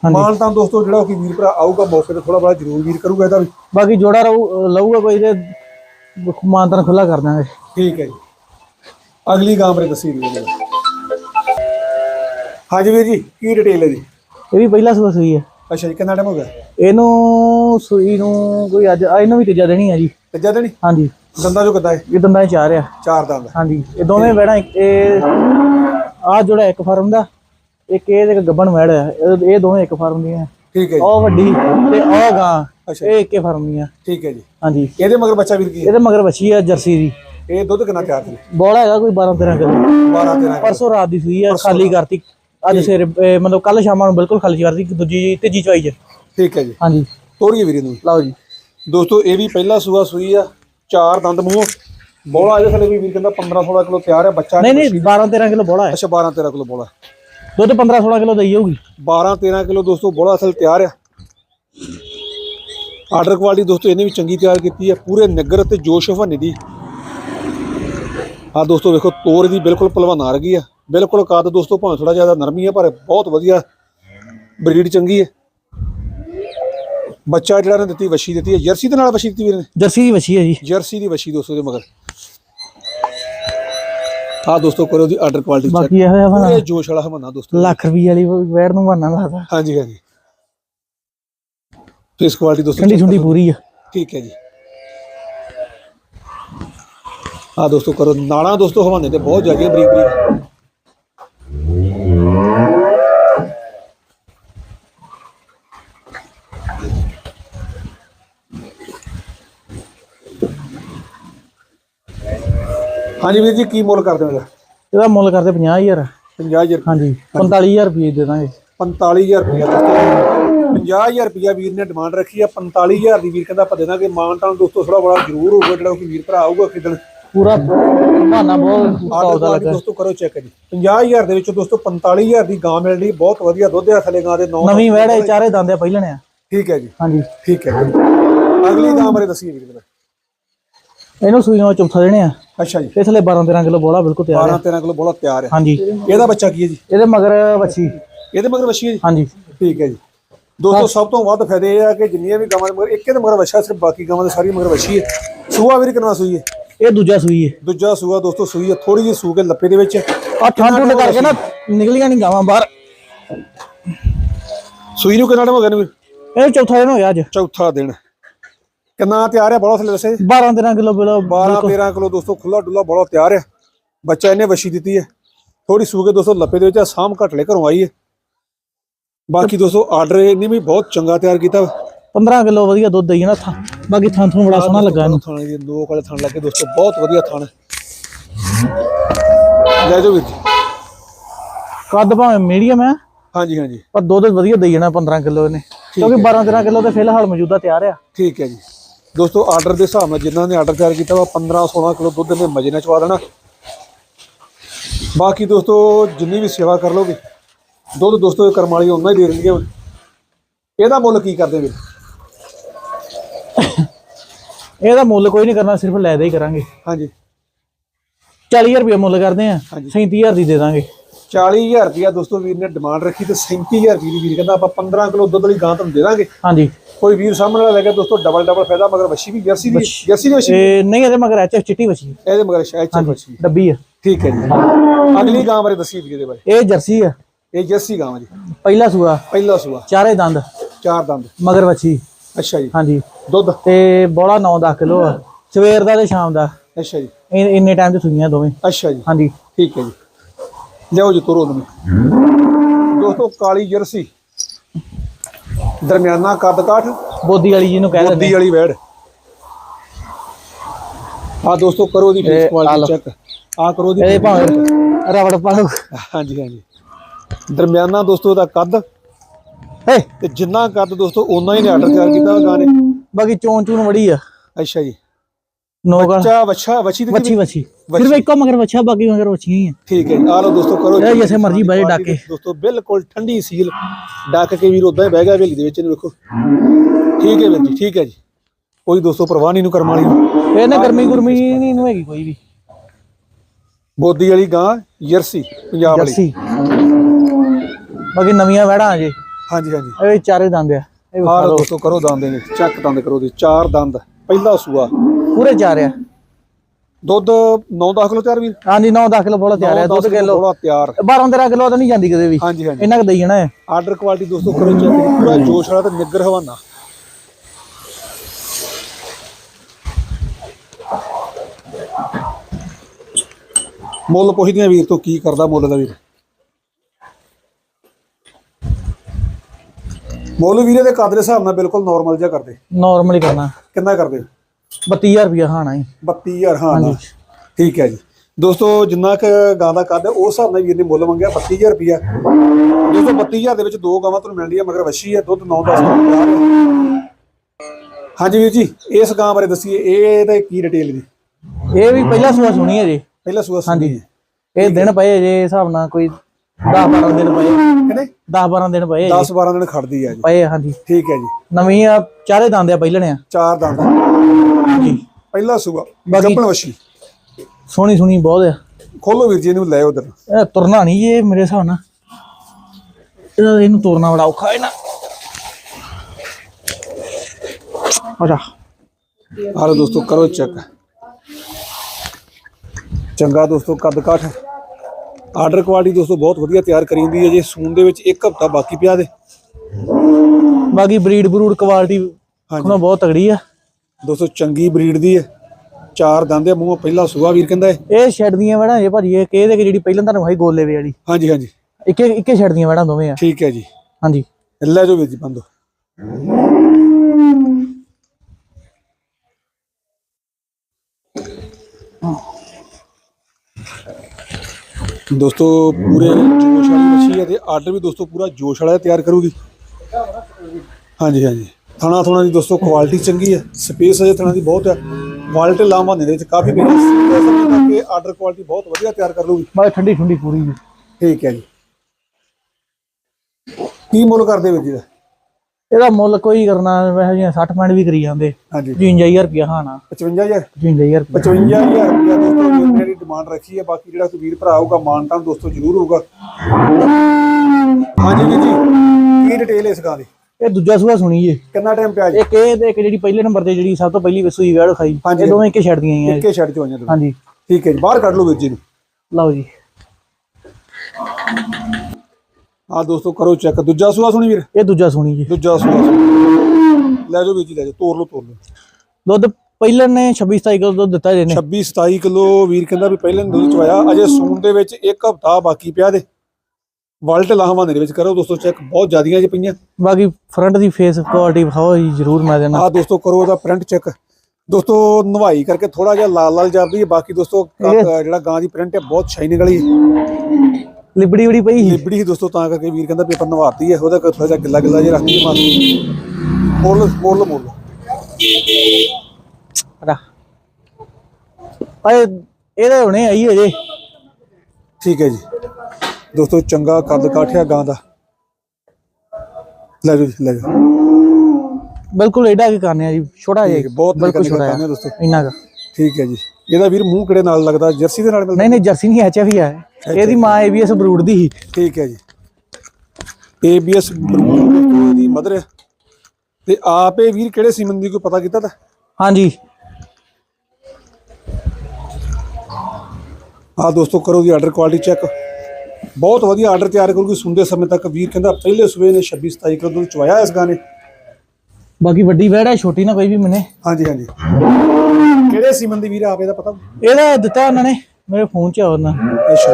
ਮਾਨ ਤਾਂ ਦੋਸਤੋ ਜਿਹੜਾ ਕਿ ਵੀਰ ਭਰਾ ਆਊਗਾ ਮੌਕੇ ਤੇ ਥੋੜਾ ਬੜਾ ਜ਼ਰੂਰ ਵੀਰ ਕਰੂਗਾ ਇਹਦਾ ਵੀ। ਬਾਕੀ ਜੋੜਾ ਰਹੂ ਲਊਗਾ ਕੋਈ ਤੇ ਮਾਨਤਨ ਖੁੱਲਾ ਕਰ ਦਾਂਗੇ ਠੀਕ ਹੈ ਜੀ। ਅਗਲੀ ਗਾਂ ਬਾਰੇ ਦੱਸੀ ਵੀਰ ਹਾਂਜੀ ਵੀਰ ਜੀ ਕੀ ਡਿਟੇਲ ਹੈ ਜੀ? ਇਹ ਵੀ ਪਹਿਲਾ ਸੂਆ ਸੂਈ ਹੈ ਅੱਛਾ ਜੀ ਕਿੰਨਾ ਟਾਈਮ ਹੋ ਗਿਆ? ਇਹਨੂੰ ਸੂਈ ਨੂੰ ਕੋਈ ਅੱਜ ਆ ਇਹਨੂੰ ਵੀ ਤੀਜਾ ਦੇਣੀ ਆ ਜੀ। ਤੇ ਜਦ ਨਹੀਂ ਹਾਂਜੀ। ਦੰਦਾਂ ਜੋ ਕਿੱਦਾਂ ਹੈ ਇਹ ਦੰਦਾਂ 'ਚ ਚਾਰ ਆ। ਚਾਰ ਦੰਦ। ਹਾਂਜੀ। ਇਹ ਦੋਵੇਂ ਵੈੜਾਂ ਇੱਕ- ਇਹ ਆ ਜੋੜਾ ਇੱਕ ਫਾਰਮ ਦਾ ਇੱਕ ਇਹ ਤੇ ਇੱਕ ਗੱਬਣ ਵੈੜ ਆ। ਇਹ ਇਹ ਦੋਵੇਂ ਇੱਕ ਫਾਰਮ ਦੀਆਂ ਠੀਕ ਹੈ ਜੀ। ਉਹ ਵੱਡੀ ਤੇ ਉਹ ਗਾਂ ਅੱਛਾ ਇਹ ਇੱਕੇ ਫਾਰਮ ਦੀਆਂ। ਠੀਕ ਹੈ ਜੀ। ਹਾਂਜੀ। ਇਹਦੇ ਮਗਰ ਬੱਚਾ ਵੀਰ ਕੀ ਹੈ? ਇਹਦੇ ਮਗਰ ਬੱਚੀ ਆ ਜਰਸੀ ਦੀ। ਇਹ ਦੁੱਧ ਕਿੰਨਾ ਤਿਆਰ ਕਰੇ ਬੋਲਾ ਹੈਗਾ ਕੋਈ 12 13 ਕਿਲੋ। 12 13 ਪਰਸੋਂ ਰਾਤ ਦੀ ਸੂਈ ਆ ਖਾਲੀ ਕਰਤੀ। ਅੱਜ ਸਵੇਰੇ ਮਤਲਬ ਕੱਲ ਸ਼ਾਮਾਂ ਨੂੰ ਬਿਲਕੁਲ ਖਾਲੀ ਕਰਤੀ ਦੂਜੀ ਤੀਜੀ ਚਵਾਈ ਚ। ਠੀਕ ਹੈ ਜੀ। ਹਾਂਜੀ। ਤੋਰੀਏ ਵੀਰ ਨੂੰ। ਲਓ ਜੀ। ਦੋਸਤੋ ਇਹ ਵੀ ਪਹਿਲਾ ਸੂਆ ਸੂਈ ਆ। ਚਾਰ ਦੰਦ ਮੂੰਹ। ਬੋਲਾ ਇਹਦੇ ਥੱਲੇ ਵੀ ਵੀਰ ਕਹਿੰਦਾ 15 16 ਕਿਲੋ ਤਿਆਰ ਹੈ ਬੱਚਾ ਨਹੀਂ ਨਹੀਂ 12 13 ਕਿਲੋ ਬੋਲਾ ਹੈ। ਅੱਛਾ 12 13 ਕਿਲੋ ਬੋਲਾ। ਦੁੱਧ 15 16 ਕਿਲੋ ਦਈ ਜਾਊਗੀ। 12 13 ਕਿਲੋ ਦੋਸਤੋ ਬੋਲਾ ਅਸਲ ਤਿਆਰ ਆ। ਆਰਡਰ ਕੁਆਲਿਟੀ ਦੋਸਤੋ ਇਹਨੇ ਵੀ ਚੰਗੀ ਤਿਆਰ ਕੀਤੀ ਹੈ ਪੂਰੇ ਨਗਰ ਤੇ ਜੋਸ਼ ਹਵਾਨੇ ਦੀ। ਆ ਦੋਸਤੋ ਵੇਖੋ ਤੋਰ ਦੀ ਬਿਲਕੁਲ ਪਹਿਲਵਾਨ ਆ ਗਈ ਆ। ਬਿਲਕੁਲ ਕੱਦ ਦੋਸਤੋ ਭਾਵੇਂ ਥੋੜਾ ਜ਼ਿਆਦਾ ਨਰਮੀ ਆ ਪਰ ਬਹੁਤ ਵਧੀਆ। ਬਰੀਡ ਚੰਗੀ ਹੈ। ਬੱਚਾ ਜਿਹੜਾ ਨੇ ਦਿੱਤੀ ਵਸ਼ੀ ਦਿੱਤੀ ਹੈ। ਜਰਸੀ ਦੇ ਨਾਲ ਵਸ਼ੀ ਦਿੱਤੀ ਵੀਰ ਨੇ? ਜਰਸੀ ਦੀ ਵੱਛੀ ਹੈ ਜੀ। ਜਰਸੀ ਦੀ ਵਸ਼ੀ ਦੋਸਤੋ ਦੇ ਮਗਰ। ਆ ਦੋਸਤੋ ਕਰੋ ਦੀ ਆਰਡਰ ਕੁਆਲਿਟੀ ਚੈੱਕ ਬਾਕੀ ਇਹੋ ਜਿਹਾ ਪੂਰੇ ਜੋਸ਼ ਵਾਲਾ ਹਵਾਨਾ ਦੋਸਤੋ। ਲੱਖ ਰੁਪਏ ਵਾਲੀ ਵੈੜ ਨੂੰ ਬਹਾਨਾ ਲਾਦਾ ਹਾਂਜੀ ਹਾਂਜੀ। ਫੇਸ ਕੁਆਲਿਟੀ ਦੋਸਤੋ ਠੰਡੀ ਠੰਡੀ ਪੂਰੀ ਆ। ਠੀਕ ਹੈ ਜੀ। ਆ ਦੋਸਤੋ ਕਰੋ। ਨਾਲਾਂ ਦੋਸਤੋ ਹਵਾਨੇ ਤੇ ਬਹੁਤ ਜ਼ਿਆਦਾ ਬਰੀਕ ਬਰੀਕ ਹਾਂਜੀ ਵੀਰ ਜੀ ਕੀ ਮੁੱਲ ਕਰਦੇ ਹੋ ਇਹਦਾ? ਇਹਦਾ ਮੁੱਲ ਕਰਦੇ 50000 50000 ਹਾਂਜੀ 45000 ਰੁਪਏ ਦੇ ਦਾਂਗੇ। 45000 ਰੁਪਇਆ ਦੋਸਤੋ 50000 ਰੁਪਇਆ ਵੀਰ ਨੇ ਡਿਮਾਂਡ ਰੱਖੀ ਆ 45000 ਦੀ ਵੀਰ ਕਹਿੰਦਾ ਆਪਾਂ ਦੇ ਦਾਂਗੇ। ਮਾਨਤਾਨ ਦੋਸਤੋ ਥੋੜਾ ਬੜਾ ਜ਼ਰੂਰ ਹੋਊਗਾ ਜਿਹੜਾ ਕੋਈ ਵੀਰ ਭਰਾ ਆਊਗਾ ਖਰੀਦਣ ਪੂਰਾ ਬਹਾਨਾ ਬਹੁਤ ਆਰਡਰ ਲੱਗਾ। ਦੋਸਤੋ ਕਰੋ ਚੈੱਕ ਜੀ। 50000 ਦੇ ਵਿੱਚੋਂ ਦੋਸਤੋ 45000 ਦੀ ਗਾਂ ਮਿਲਣੀ ਬਹੁਤ ਵਧੀਆ ਦੁੱਧ ਆ ਥੱਲੇ ਗਾਂ ਦੇ 9 ਨਵੀਂ ਵਹਿੜੇ ਚਾਰੇ ਦੰਦੇ ਪਹਿਲਣੇ ਆ। ਠੀਕ ਹੈ ਜੀ। ਹਾਂਜੀ। ਠੀਕ ਹੈ। ਅਗਲੀ ਗਾਂ ਬਾਰੇ ਦੱਸੀਏ ਵੀਰ ਜੀ ਇਹਨੂੰ ਸੂਈਆਂ ਚੌਥਾ ਦੇਣੇ ਆ। ਅੱਛਾ ਜੀ। ਇਸ ਲਈ 12 13 ਕਿਲੋ ਬੋਲਾ ਬਿਲਕੁਲ ਤਿਆਰ 12 ਹੈ 13 ਕਿਲੋ ਬੋਲਾ ਤਿਆਰ ਹੈ ਹਾਂਜੀ। ਇਹਦਾ ਬੱਚਾ ਕੀ ਹੈ ਜੀ? ਇਹਦੇ ਮਗਰ ਵੱਛੀ। ਇਹਦੇ ਮਗਰ ਵੱਛੀ ਹੈ ਜੀ? ਹਾਂਜੀ। ਠੀਕ ਹੈ ਜੀ। ਦੋਸਤੋ ਸਭ ਤੋਂ ਵੱਧ ਫਾਇਦੇ ਇਹ ਆ ਕਿ ਜਿੰਨੀਆਂ ਵੀ ਗਾਵਾਂ ਦੇ ਮਗਰ ਇੱਕ ਇਹਦੇ ਮਗਰ ਵੱਛਾ ਸਿਰਫ ਬਾਕੀ ਗਾਵਾਂ ਦੇ ਸਾਰੀ ਮਗਰ ਵੱਛੀ ਹੈ। ਸੂਆ ਵੀਰ ਕਿੰਨਾ ਸੂਈ ਹੈ? ਇਹ ਦੂਜਾ ਸੂਈ ਹੈ। ਦੂਜਾ ਸੂਆ ਦੋਸਤੋ ਸੂਈ ਹੈ। ਥੋੜੀ ਜਿਹੀ ਸੂ ਕੇ ਲੱਪੇ ਦੇ ਵਿੱਚ। ਆ ਠੰਡ ਠੰਡ ਕਰਕੇ ਨਾ ਨਿਕਲੀਆਂ ਨਹੀਂ ਗਾਵਾਂ ਬਾਹਰ। ਸੂਈ ਨੂੰ ਕਿੰਨਾ ਟਾਈਮ ਹੋ ਗਿਆ ਨੇ ਇਹ ਚੌਥਾ ਦਿਨ ਹੋਇਆ ਅੱਜ। ਚੌਥਾ ਦਿਨ। ਕਿੰਨਾ ਤਿਆਰ ਹੈ? ਬੜਾ ਥੱਲੇ ਦੱਸੇ 12 13 ਕਿਲੋ ਬਿਲੋ 12 13 ਕਿਲੋ ਦੋਸਤੋ ਖੁੱਲਾ ਡੁੱਲਾ ਬੜਾ ਤਿਆਰ ਹੈ। ਬੱਚਾ ਇਹਨੇ ਵਸ਼ੀ ਦਿੱਤੀ ਹੈ। ਥੋੜੀ ਸੂ ਕੇ ਦੋਸਤੋ ਲੱਪੇ ਦੇ ਵਿੱਚ ਆ, ਸਾਂਭ ਘਟ ਲੈ ਘਰੋਂ ਆਈ ਹੈ। ਬਾਕੀ ਦੋਸਤੋ ਆਰਡਰ ਇਹਨੇ ਵੀ ਬਹੁਤ ਚੰਗਾ ਤਿਆਰ ਕੀਤਾ। ਵਾ। 15 ਕਿਲੋ ਵਧੀਆ ਦੁੱਧ ਦਈ ਨਾ ਥਾਂ। ਬਾਕੀ ਥਾਂ ਥੋਂ ਬੜਾ ਸੋਹਣਾ ਲੱਗਾ ਇਹਨੂੰ। ਥਾਣੇ ਦੀ ਲੋਕ ਵਾਲੇ ਥਾਣ ਲੱਗੇ ਦੋਸਤੋ ਬਹੁਤ ਵਧੀਆ ਥਾਣ ਲੈ ਜਾਓ ਵੀਰ ਜੀ। ਕੱਦ ਭਾਵੇਂ ਮੀਡੀਅਮ ਹੈ। ਹਾਂਜੀ ਹਾਂਜੀ। ਪਰ ਦੁੱਧ ਵਧੀਆ ਦਈ ਜਾਣਾ 15 ਕਿਲੋ ਇਹਨੇ। ਕਿਉਂਕਿ 12 13 ਕਿਲੋ ਤੇ ਫਿਲਹਾਲ ਮੌਜੂਦਾ ਤਿਆਰ ਆ। ਠੀਕ ਹੈ ਜੀ। ਦੋਸਤੋ ਆਰਡਰ ਦੇ ਹਿਸਾਬ ਨਾਲ ਜਿਨ੍ਹਾਂ ਨੇ ਆਰਡਰ ਤਿਆਰ ਕੀਤਾ ਵਾ 15 16 ਕਿਲੋ ਦੁੱਧ ਨੇ ਮਜੇ ਨਾਲ ਚਵਾ ਦੇਣਾ ਬਾਕੀ ਦੋਸਤੋ ਜਿੰਨੀ ਵੀ ਸੇਵਾ ਕਰ ਲੋਗੇ ਦੁੱਧ ਦੋਸਤੋ ਇਹ ਕਰਮ ਵਾਲੀ ਉਹਨਾਂ ਹੀ ਦੇ ਦਿੰਦੀਆਂ। ਇਹਦਾ ਮੁੱਲ ਕੀ ਕਰਦੇ ਵੀਰ? ਇਹਦਾ ਮੁੱਲ ਕੋਈ ਨਹੀਂ ਕਰਨਾ ਸਿਰਫ ਲੈ ਦੇ ਹੀ ਕਰਾਂਗੇ। ਹਾਂਜੀ। 40000 ਰੁਪਏ ਮੁੱਲ ਕਰਦੇ ਆ 37000 ਦੀ ਦੇ ਦਾਂਗੇ। 40000 ਰੁਪਇਆ ਦੋਸਤੋ ਵੀਰ ਨੇ ਡਿਮਾਂਡ ਰੱਖੀ ਤੇ 37000 ਰੁਪਏ ਦੀ ਵੀਰ। ਕਹਿੰਦਾ ਆਪਾਂ 15 ਕਿਲੋ ਦੁੱਧ ਵਾਲੀ ਗਾਂ ਤੁਹਾਨੂੰ ਦੇ ਦਾਂਗੇ। ਹਾਂਜੀ। ਕੋਈ ਵੀਰ ਸਾਹਮਣੇ ਵਾਲਾ ਲੈ ਗਿਆ ਦੋਸਤੋ ਡਬਲ ਡਬਲ ਫਾਇਦਾ ਮਗਰ ਵੱਛੀ ਵੀ ਜਰਸੀ ਦੀ ਜਰਸੀ ਦੀ ਵੱਛੀ? ਇਹ ਨਹੀਂ ਇਹਦੇ ਮਗਰ ਐਚ ਚਿੱਟੀ ਵਛੀ। ਇਹਦੇ ਮਗਰ ਸ਼ਾਇਦ ਚ ਵੱਛੀ ਡੱਬੀ ਆ ਠੀਕ ਹੈ ਜੀ। ਅਗਲੀ ਗਾਂ ਬਾਰੇ ਦੱਸੀ ਵੀਰ ਦੇ ਬਾਰੇ। ਇਹ ਜਰਸੀ ਆ ਇਹ ਜਰਸੀ ਗਾਂ ਜੀ। ਪਹਿਲਾ ਸੂਆ। ਪਹਿਲਾ ਸੂਆ। ਚਾਰੇ ਦੰਦ। ਚਾਰ ਦੰਦ। ਮਗਰ ਵਛੀ। ਅੱਛਾ ਜੀ। ਹਾਂਜੀ। ਦੁੱਧ। ਤੇ ਬੋਲਾ 9-10 ਕਿਲੋ ਆ। ਸਵੇਰ ਦਾ ਤੇ ਸ਼ਾਮ ਦਾ। ਅੱਛਾ ਜੀ। ਇੰਨੇ ਟਾਈਮ ਤੇ ਸੂਈਆਂ ਦੋਵੇਂ। ਅੱਛਾ ਜੀ। ਹਾਂਜੀ। ਠੀਕ ਹੈ ਜੀ। ਲਿਆਓ ਜੀ ਤੋਰੋ ਦਮੇ ਦੋਸਤੋ ਕਾਲੀ ਜਰਸੀ। ਦਰਮਿਆਨਾ ਕੱਦ ਕਾਠ ਬੋਦੀ ਵਾਲੀ ਜਿਹਨੂੰ ਕਹਿ ਦਿੰਦੇ ਬੋਦੀ ਵਾਲੀ ਵੈੜ। ਆ ਦੋਸਤੋ ਕਰੋ ਦੀ ਫੇਸ ਕੁਆਲਿਟੀ। ਚੈੱਕ ਆ ਕਰੋ ਦੀ ਇਹ ਭਾਵੇਂ ਰਬੜ ਪਾ ਲਓ। ਹਾਂਜੀ ਹਾਂਜੀ। ਦਰਮਿਆਨਾ ਦੋਸਤੋ ਦਾ ਕੱਦ। ਏ ਤੇ ਜਿੰਨਾ ਕੱਦ ਦੋਸਤੋ ਓਨਾ ਹੀ ਨੇ ਆਰਡਰ ਤਿਆਰ ਕੀਤਾ ਗਾਣੇ। ਬਾਕੀ ਚੋਣ ਚੂਣ ਵੜੀ ਆ। ਅੱਛਾ ਜੀ। ਨੋਗਾ ਬੱਚਾ ਵੱਛਾ ਵੱਛੀ ਦੀ ਵੱਛੀ ਵੱਛੀ। ਸਿਰਫ ਇੱਕੋ ਮਗਰ ਵੱਛਾ ਬਾਕੀ ਮਗਰ ਵੱਛੀਆਂ ਹੀ ਆ। ਠੀਕ ਹੈ ਆ ਲਓ ਦੋਸਤੋ ਕਰੋ ਇਹ ਜਿਵੇਂ ਮਰਜ਼ੀ ਬਹਿ ਡਾਕੇ। ਦੋਸਤੋ ਬਿਲਕੁਲ ਠੰਡੀ ਸੀਲ ਡੱਕ ਕੇ ਵੀਰ ਉਦਾਂ ਹੀ ਬਹਿ ਗਿਆ ਹਵੇਲੀ ਦੇ ਵਿੱਚ ਇਹਨੂੰ ਵੇਖੋ। ਠੀਕ ਹੈ ਵੀਰ ਜੀ ਠੀਕ ਹੈ ਜੀ। ਕੋਈ ਦੋਸਤੋ ਪਰਵਾਹ ਨਹੀਂ ਨੂੰ ਕਰਮ ਵਾਲੀ ਨੂੰ। ਇਹਨੇ ਗਰਮੀ ਗੁਰਮੀ ਨਹੀਂ ਨੂੰ ਹੈਗੀ ਕੋਈ ਵੀ। ਬੋਦੀ ਵਾਲੀ ਗਾਂ ਜਰਸੀ ਪੰਜਾਬ ਵਾਲੀ। ਜਰਸੀ। ਬਾਕੀ ਨਵੀਆਂ ਵਹਿੜਾਂ ਜੇ ਹਾਂਜੀ ਹਾਂਜੀ। ਇਹ ਚਾਰੇ ਦੰਦ ਆ। ਇਹ ਦੋਸਤੋ ਕਰੋ ਦੰਦ ਨੇ ਚੱਕ ਦੰਦ ਕਰੋ ਦੀ ਚਾਰ ਦੰਦ। ਪਹਿਲਾ ਸੂਆ। ਪੂਰੇ ਚਾਰ ਆ। ਦੁੱਧ 9-10 ਕਿਲੋ ਤਿਆਰ ਵੀਰ। ਹਾਂਜੀ 9-10 ਕਿਲੋ ਬੋਲਾ ਤਿਆਰ ਆ ਦੁੱਧ ਕਿਲੋ ਥੋੜਾ ਤਿਆਰ। 12-13 ਕਿਲੋ ਤਾਂ ਨਹੀਂ ਜਾਂਦੀ ਕਦੇ ਵੀ। ਹਾਂਜੀ ਹਾਂਜੀ। ਇੰਨਾ ਕੁ ਦੇਈ ਜਾਣਾ ਹੈ ਆਰਡਰ ਕੁਆਲਿਟੀ ਦੋਸਤੋ ਕਰੋ ਚੈੱਕ ਪੂਰਾ ਜੋਸ਼ ਵਾਲਾ ਤੇ ਨਿੱਗਰ ਹਵਾਨਾ ਮੁੱਲ ਪੁੱਛਦੇ ਆ ਵੀਰ ਤੋਂ ਕੀ ਕਰਦਾ ਮੁੱਲ ਦਾ ਵੀਰ। ਮੁੱਲ ਵੀਰੇ ਦੇ ਕੱਦ ਦੇ ਹਿਸਾਬ ਨਾਲ ਬਿਲਕੁਲ ਨਾਰਮਲ ਜਿਹਾ ਕਰਦੇ। ਨਾਰਮਲ ਹੀ ਕਰਨਾ। ਕਿੰਨਾ ਕਰਦੇ? 32000 ਰੁਪਇਆ ਹਾਣਾ ਹੀ 32000 ਹਾਂ ਨਾ ਠੀਕ ਹੈ ਜੀ। ਦੋਸਤੋ ਜਿੰਨਾ ਕ ਗਾਂ ਦਾ ਕੱਦ ਹੈ ਉਸ ਹਿਸਾਬ ਨਾਲ ਵੀਰ ਨੇ ਮੁੱਲ ਮੰਗਿਆ 32000 ਰੁਪਇਆ ਦੋਸਤੋ 32000 ਦੇ ਵਿੱਚ ਦੋ ਗਾਵਾਂ ਤੁਹਾਨੂੰ ਮਿਲਦੀ ਹੈ ਮਗਰ ਵੱਛੀ ਹੈ ਦੁੱਧ 9-10 ਹਾਂਜੀ ਵੀਰ ਜੀ ਇਸ ਗਾਂ ਬਾਰੇ ਦੱਸੀਏ ਇਹ ਤਾਂ ਕੀ ਡਿਟੇਲ ਦੀ ਇਹ ਵੀ ਪਹਿਲਾ ਸੂਆ ਸੁਣੀ ਹੈ ਜੀ। ਪਹਿਲਾ ਸੂਆ ਹਾਂਜੀ। ਇਹ ਦਿਨ ਪਏ ਜੇ ਹਿਸਾਬ ਨਾਲ ਕੋਈ 10-12 ਦਿਨ ਪਏ ਕਿਹਨੇ 10-12 ਦਿਨ ਪਏ ਜੀ। 10-12 ਦਿਨ ਖੜਦੀ ਹੈ ਜੀ। ਪਏ ਹਾਂਜੀ। ਠੀਕ ਹੈ ਜੀ। ਨਵੀਂ ਆ ਚਾਰੇ ਦੰਦ ਆ ਪਹਿਲਣੇ ਆ ਚਾਰ ਦੰਦ। ਜੀ ਪਹਿਲਾ ਸੂਆ ਬਾਕੀ- ਗੱਪਣ ਵੱਛੀ। ਸੋਹਣੀ ਸੁਣੀ ਬਹੁਤ ਆ। ਖੋਲੋ ਵੀਰ ਜੀ ਇਹਨੂੰ ਲੈ ਉਧਰ। ਇਹ ਤੁਰਨਾ ਨਹੀਂ ਇਹ ਮੇਰੇ ਹਿਸਾਬ ਨਾਲ। ਇਹਦਾ ਇਹਨੂੰ ਤੋਰਨਾ ਬੜਾ ਔਖਾ ਹੈ ਨਾ। ਆਜਾ। ਆ ਲਓ ਦੋਸਤੋ ਕਰੋ ਚੈੱਕ ਚੰਗਾ ਦੋਸਤੋ ਕੱਦ ਕਾਠ। ਆਰਡਰ ਕੁਆਲਿਟੀ ਦੋਸਤੋ ਬਹੁਤ ਵਧੀਆ ਤਿਆਰ ਕਰੀ ਹੁੰਦੀ ਹੈ ਜੇ। ਸੂਨ ਦੇ ਵਿੱਚ ਇੱਕ ਹਫਤਾ ਬਾਕੀ ਪਿਆ ਦੇ। ਬਾਕੀ ਬਰੀਡ ਬਰੂਡ ਕੁਆਲਿਟੀ ਹਾਂਜੀ। ਉਹਨਾਂ ਬਹੁਤ ਤਗੜੀ ਆ। ਦੋਸਤੋ ਚੰਗੀ ਬਰੀਡ ਦੀ ਹੈ। ਚਾਰ ਦੰਦ ਮੂੰਹ ਪਹਿਲਾ ਸੂਆ ਵੀਰ ਕਹਿੰਦਾ ਹੈ। ਇਹ ਛੱਡ ਦੀਆਂ ਵੜਾਂ ਇਹ ਭਾਜੀ ਇਹ ਕਿਹਦੇ ਕਿ ਜਿਹੜੀ ਪਹਿਲਾਂ ਤੁਹਾਨੂੰ ਹਾਈ ਗੋਲੇ ਵੇ ਵਾਲੀ? ਹਾਂਜੀ ਹਾਂਜੀ। ਇੱਕੇ ਇੱਕੇ ਛੱਡ ਦੀਆਂ ਵੜਾਂ ਦੋਵੇਂ ਆ। ਠੀਕ ਹੈ ਜੀ। ਹਾਂਜੀ। ਲੈ ਜਾਓ ਵੀਰ ਜੀ ਬੰਦੋ ਦੋਸਤੋ ਪੂਰੇ ਜੋਸ਼ ਵਾਲੀ ਮੱਛੀ ਹੈ ਤੇ ਆਰਡਰ ਵੀ ਦੋਸਤੋ ਪੂਰਾ ਜੋਸ਼ ਵਾਲਾ ਤਿਆਰ ਕਰੂਗੀ। ਹਾਂਜੀ ਹਾਂਜੀ। ਥਣਾ ਥਣਾ ਦੀ ਦੋਸਤੋ ਕੁਆਲਿਟੀ ਚੰਗੀ ਹੈ ਸਪੇਸ ਅਜੇ ਥਣਾ ਦੀ ਬਹੁਤ ਹੈ। ਵਾਲਟ ਲਾਵਾਂ ਦੇ ਵਿੱਚ ਕਾਫੀ ਬੇਸ ਕਿ ਆਰਡਰ ਕੁਆਲਿਟੀ ਬਹੁਤ ਵਧੀਆ ਤਿਆਰ ਕਰ ਲੂਗੀ ਬਸ ਠੰਡੀ ਠੰਡੀ ਪੂਰੀ ਜੀ। ਠੀਕ ਹੈ ਜੀ। ਕੀ ਮੁੱਲ ਕਰਦੇ ਵੀਰ ਜੀ ਦਾ? ਇਹਦਾ ਮੁੱਲ ਕੋਈ ਕਰਨਾ ਵੈਸੇ ਜਿਹਾ 60 ਪੈਂਟ ਵੀ ਕਰੀ ਜਾਂਦੇ। ਹਾਂਜੀ। 55000 ਰੁਪਿਆ ਹਾਣਾ 55000 55000 ਰੁਪਿਆ 55000 ਰੁਪਇਆ। ਦੋਸਤੋ ਜਿਹੜੀ ਡਿਮਾਂਡ ਰੱਖੀ ਹੈ। ਬਾਕੀ ਜਿਹੜਾ ਕੋਈ ਵੀਰ ਭਰਾ ਹੋਊਗਾ ਮਾਨਤਾਨ ਦੋਸਤੋ ਜ਼ਰੂਰ ਹੋਊਗਾ ਹਾਂਜੀ ਜੀ ਕੀ ਡਿਟੇਲ ਇਸ ਗਾਂ ਦੀ? ਇਹ ਦੂਜਾ ਸੂਆ ਸੁਣੀ ਜੇ ਕਿੰਨਾ ਟਾਈਮ ਪਿਆ ਜੀ? ਇੱਕ ਇਹ ਤੇ ਇੱਕ ਜਿਹੜੀ ਪਹਿਲੇ ਨੰਬਰ ਤੇ ਜਿਹੜੀ ਸਭ ਤੋਂ ਪਹਿਲੀ ਵਸੂਈ ਵੈੜ ਖਾਈ। ਇਹ ਦੋਵੇਂ ਇੱਕੇ ਛੱਡ ਦੀਆਂ ਆਈਆਂ ਇੱਕੇ ਛੱਡ ਚ ਹੋਈਆਂ ਹਾਂਜੀ। ਠੀਕ ਹੈ ਜੀ। ਬਾਹਰ ਕੱਢ ਲਓ ਵੀਰ ਜੀ ਨੂੰ। ਲਓ ਜੀ। ਆ ਦੋਸਤੋ ਕਰੋ ਚੈੱਕ ਦੂਜਾ ਸੂਆ ਸੁਣੀ ਵੀਰ? ਇਹ ਦੂਜਾ ਸੁਣੀ ਜੀ। ਦੂਜਾ ਸੂਆ ਲੈ ਜਾਓ ਵੀਰ ਜੀ ਲੈ ਜਾਓ। ਤੋੜ ਲਓ ਤੋੜ ਲਓ। ਦੁੱਧ ਪਹਿਲੇ ਨੇ 26 27 ਕਿਲੋ ਦੁੱਧ ਦਿੱਤਾ ਇਹਨੇ 26 27 ਕਿਲੋ ਵੀਰ ਕਹਿੰਦਾ ਵੀ ਪਹਿਲੇ ਦੁੱਧ ਚਵਾਇਆ ਅਜੇ ਸੂਣ ਦੇ ਵਿੱਚ ਇੱਕ ਹਫਤਾ ਬਾਕੀ ਪਿਆ ਦੇ। ਵਲਟ ਲਾਹਵਾਂ ਦੇ ਵਿੱਚ ਕਰੋ ਦੋਸਤੋ ਚੈੱਕ ਬਹੁਤ ਜ਼ਿਆਦੀਆਂ ਜੀ ਪਈਆਂ। ਬਾਕੀ ਫਰੰਟ ਦੀ ਫੇਸ ਕੁਆਲਿਟੀ ਵਿਖਾਓ ਜੀ ਜ਼ਰੂਰ ਮੈਂ ਦੇਣਾ। ਆ ਦੋਸਤੋ ਕਰੋ ਉਹਦਾ ਪ੍ਰਿੰਟ ਚੈੱਕ ਦੋਸਤੋ ਨਵਾਈ ਕਰਕੇ ਥੋੜਾ ਜਿਹਾ ਲਾਲ ਲਾਲ ਹੈ ਬਾਕੀ ਦੋਸਤੋ ਜਿਹੜਾ ਗਾਂ ਦੀ ਪ੍ਰਿੰਟ ਹੈ ਬਹੁਤ ਸ਼ਾਈਨਿੰਗ ਵਾਲੀ ਲਿਬੜੀ ਬੜੀ ਪਈ ਲਿਬੜੀ ਸੀ ਦੋਸਤੋ ਤਾਂ ਕਰਕੇ ਵੀਰ ਕਹਿੰਦਾ ਪੇਪਰ ਨਵਾਤੀ ਹੈ ਉਹਦਾ ਥੋੜਾ ਜਿਹਾ ਗਿੱਲਾ ਗਿੱਲਾ ਜਿਹਾ ਰੱਖਦੀ ਮਾਸ ਮੋਲ ਮੋਲ ਮੋਲ। ਰਾ ਆਏ ਇਹਦੇ ਹੁਣੇ ਆਈ ਅਜੇ। ਠੀਕ ਹੈ ਜੀ। ਦੋਸਤੋ ਚੰਗਾ ਕੱਦ ਕਾਠਿਆ ਗਾਂ ਦਾ। ਲੈ ਜੀ, ਲੈ ਬਿਲਕੁਲ ਐਡਾ ਕੀ ਕਰਨੇ ਆ ਜੀ ਛੋਟਾ ਜਿਹਾ ਹੈ, ਬਹੁਤ ਬਿਲਕੁਲ ਛੋਟਾ ਜਿਹਾ। ਦੋਸਤੋ। ਇੰਨਾ ਕੁ। ਠੀਕ ਹੈ ਜੀ। ਇਹਦਾ ਵੀਰ ਮੂੰਹ ਕਿਹੜੇ ਨਾਲ ਲੱਗਦਾ? ਜਰਸੀ ਦੇ ਨਾਲ ਮਿਲਦਾ ਨਹੀਂ ਨਹੀਂ ਜਰਸੀ ਨਹੀਂ ਐਚ ਐਫ ਹੀ ਹੈ ਇਹਦੀ ਮਾਂ ਏਬੀਐਸ ਬਰੂਡ ਦੀ ਸੀ। ਠੀਕ ਹੈ ਜੀ। ABS ਦੋਸਤੋ ਦੀ ਮਦਰ। ਹੈ ਤੇ ਆਪ ਇਹ ਵੀਰ ਕਿਹੜੇ ਸੀਮਨ ਦੀ ਕੋਈ ਪਤਾ ਕੀਤਾ ਤਾਂ? ਹਾਂਜੀ। ਆ ਦੋਸਤੋ ਕਰੋ ਦੀ ਆਰਡਰ ਕੁਆਲਿਟੀ ਚੈੱਕ ਬਹੁਤ ਵਧੀਆ ਆਰਡਰ ਤਿਆਰ ਕਰੂਗੀ। ਸੁਣਦੇ ਸਮੇਂ ਤੱਕ ਵੀਰ ਕਹਿੰਦਾ ਪਹਿਲੇ ਸੂਏ ਨੇ 26 27 ਕਿਲੋ ਦੁੱਧ ਚਵਾਇਆ ਇਸ ਗਾਣੇ। ਬਾਕੀ ਵੱਡੀ ਵੈੜ ਹੈ ਛੋਟੀ ਨਾ ਕੋਈ ਵੀ ਮਨੇ। ਹਾਂਜੀ ਹਾਂਜੀ। ਕਿਹੜੇ ਸੀਮਨ ਦੀ ਵੀਰ ਆਪ ਇਹਦਾ ਪਤਾ? ਇਹਦਾ ਦਿੱਤਾ ਉਹਨਾਂ ਨੇ ਮੇਰੇ ਫੋਨ 'ਚ ਆ ਉਹਨਾਂ ਅੱਛਾ।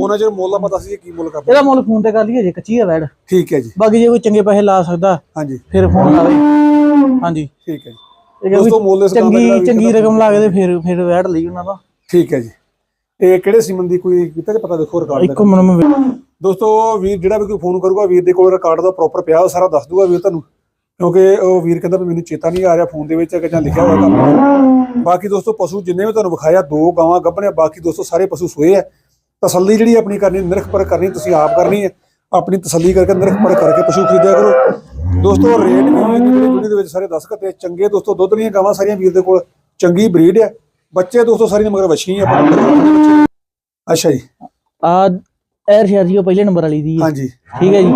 ਉਹਨਾਂ ਜਿਹੜਾ ਮੁੱਲ ਦਾ ਪਤਾ ਸੀ ਇਹ ਕੀ ਮੁੱਲ ਕਰਦਾ। ਇਹਦਾ ਮੁੱਲ ਫੋਨ ਤੇ ਕਰ ਲਈਏ ਜੇ ਕੱਚੀ ਆ ਵੈੜ। ਠੀਕ ਹੈ ਜੀ। ਬਾਕੀ ਜੇ ਕੋਈ ਚੰਗੇ ਪੈਸੇ ਲਾ ਸਕਦਾ ਹਾਂਜੀ। ਫਿਰ ਫੋਨ ਲਾਵੇ। ਹਾਂਜੀ। ਠੀਕ ਹੈ ਜੀ। ਇਹ ਦਾ ਚੰਗੀ ਚੰਗੀ ਰਕਮ ਲਾ ਕੇ ਤੇ ਫਿਰ ਫਿਰ ਵੈੜ ਲਈ ਉਹਨਾਂ ਦਾ। ਠੀਕ ਹੈ ਜੀ। ਇਹ ਕਿਹੜੇ ਸੀਮਨ ਦੀ ਕੋਈ ਕੀਤਾ ਜੇ ਪਤਾ ਦੇਖੋ ਰਿਕਾਰਡ ਦਾ ਇੱਕੋ ਮਿੰਟ ਮੈਂ ਦੋਸਤੋ ਵੀਰ ਜਿਹੜਾ ਵੀ ਕੋਈ ਫੋਨ ਕਰੂਗਾ ਵੀਰ ਦੇ ਕੋਲ ਰਿਕਾਰਡ ਦਾ ਪ੍ਰੋਪਰ ਪਿਆ ਉਹ ਸਾਰਾ ਦੱਸ ਦੂਗਾ ਵੀਰ ਤੁਹਾਨੂੰ। ਕਿਉਂਕਿ ਉਹ ਵੀਰ ਕਹਿੰਦਾ ਵੀ ਮੈਨੂੰ ਚੇਤਾ ਨਹੀਂ ਆ ਰਿਹਾ ਫੋਨ ਦੇ ਵਿੱਚ ਕਿ ਜਾਂ ਲਿਖਿਆ ਹੋਇਆ ਕੰਮ ਬਾਕੀ ਦੋਸਤੋ ਪਸ਼ੂ ਜਿੰਨੇ ਵੀ ਤੁਹਾਨੂੰ ਵਿਖਾਇਆ ਦੋ ਗਾਵਾਂ ਗੱਭਣੇ ਬਾਕੀ ਦੋਸਤੋ ਸਾਰੇ ਪਸ਼ੂ ਸੋਏ ਆ। ਤਸੱਲੀ ਜਿਹੜੀ ਆਪਣੀ ਕਰਨੀ ਨਿਰਖ ਪਰ ਕਰਨੀ ਤੁਸੀਂ ਆਪ ਕਰਨੀ ਹੈ। ਆਪਣੀ ਤਸੱਲੀ ਕਰਕੇ ਨਿਰਖ ਪਰ ਕਰਕੇ ਪਸ਼ੂ ਖਰੀਦਿਆ ਕਰੋ। ਦੋਸਤੋ ਰੇਟ ਵੀ ਵੀਰ ਦੀ ਵਿੱਚ ਸਾਰੇ ਦੱਸ ਕੇ ਚੰਗੇ ਦੋਸਤੋ ਦੁੱਧ ਦੀਆਂ ਗਾਵਾਂ ਸਾਰੀਆਂ ਵੀਰ ਦੇ ਕੋਲ ਚੰਗੀ ਬਰੀਡ ਹੈ ਬੱਚੇ ਦੋਸਤੋ ਸਾਰੀਆਂ ਮਗਰ ਵਛੀਆਂ ਆਪਾਂ ਅੱਛਾ ਜੀ। ਆ 에ਅਰ ਸ਼ੇਅਰ ਜੀ ਉਹ ਪਹਿਲੇ ਨੰਬਰ ਵਾਲੀ ਦੀ। ਹਾਂਜੀ। ਠੀਕ ਹੈ ਜੀ।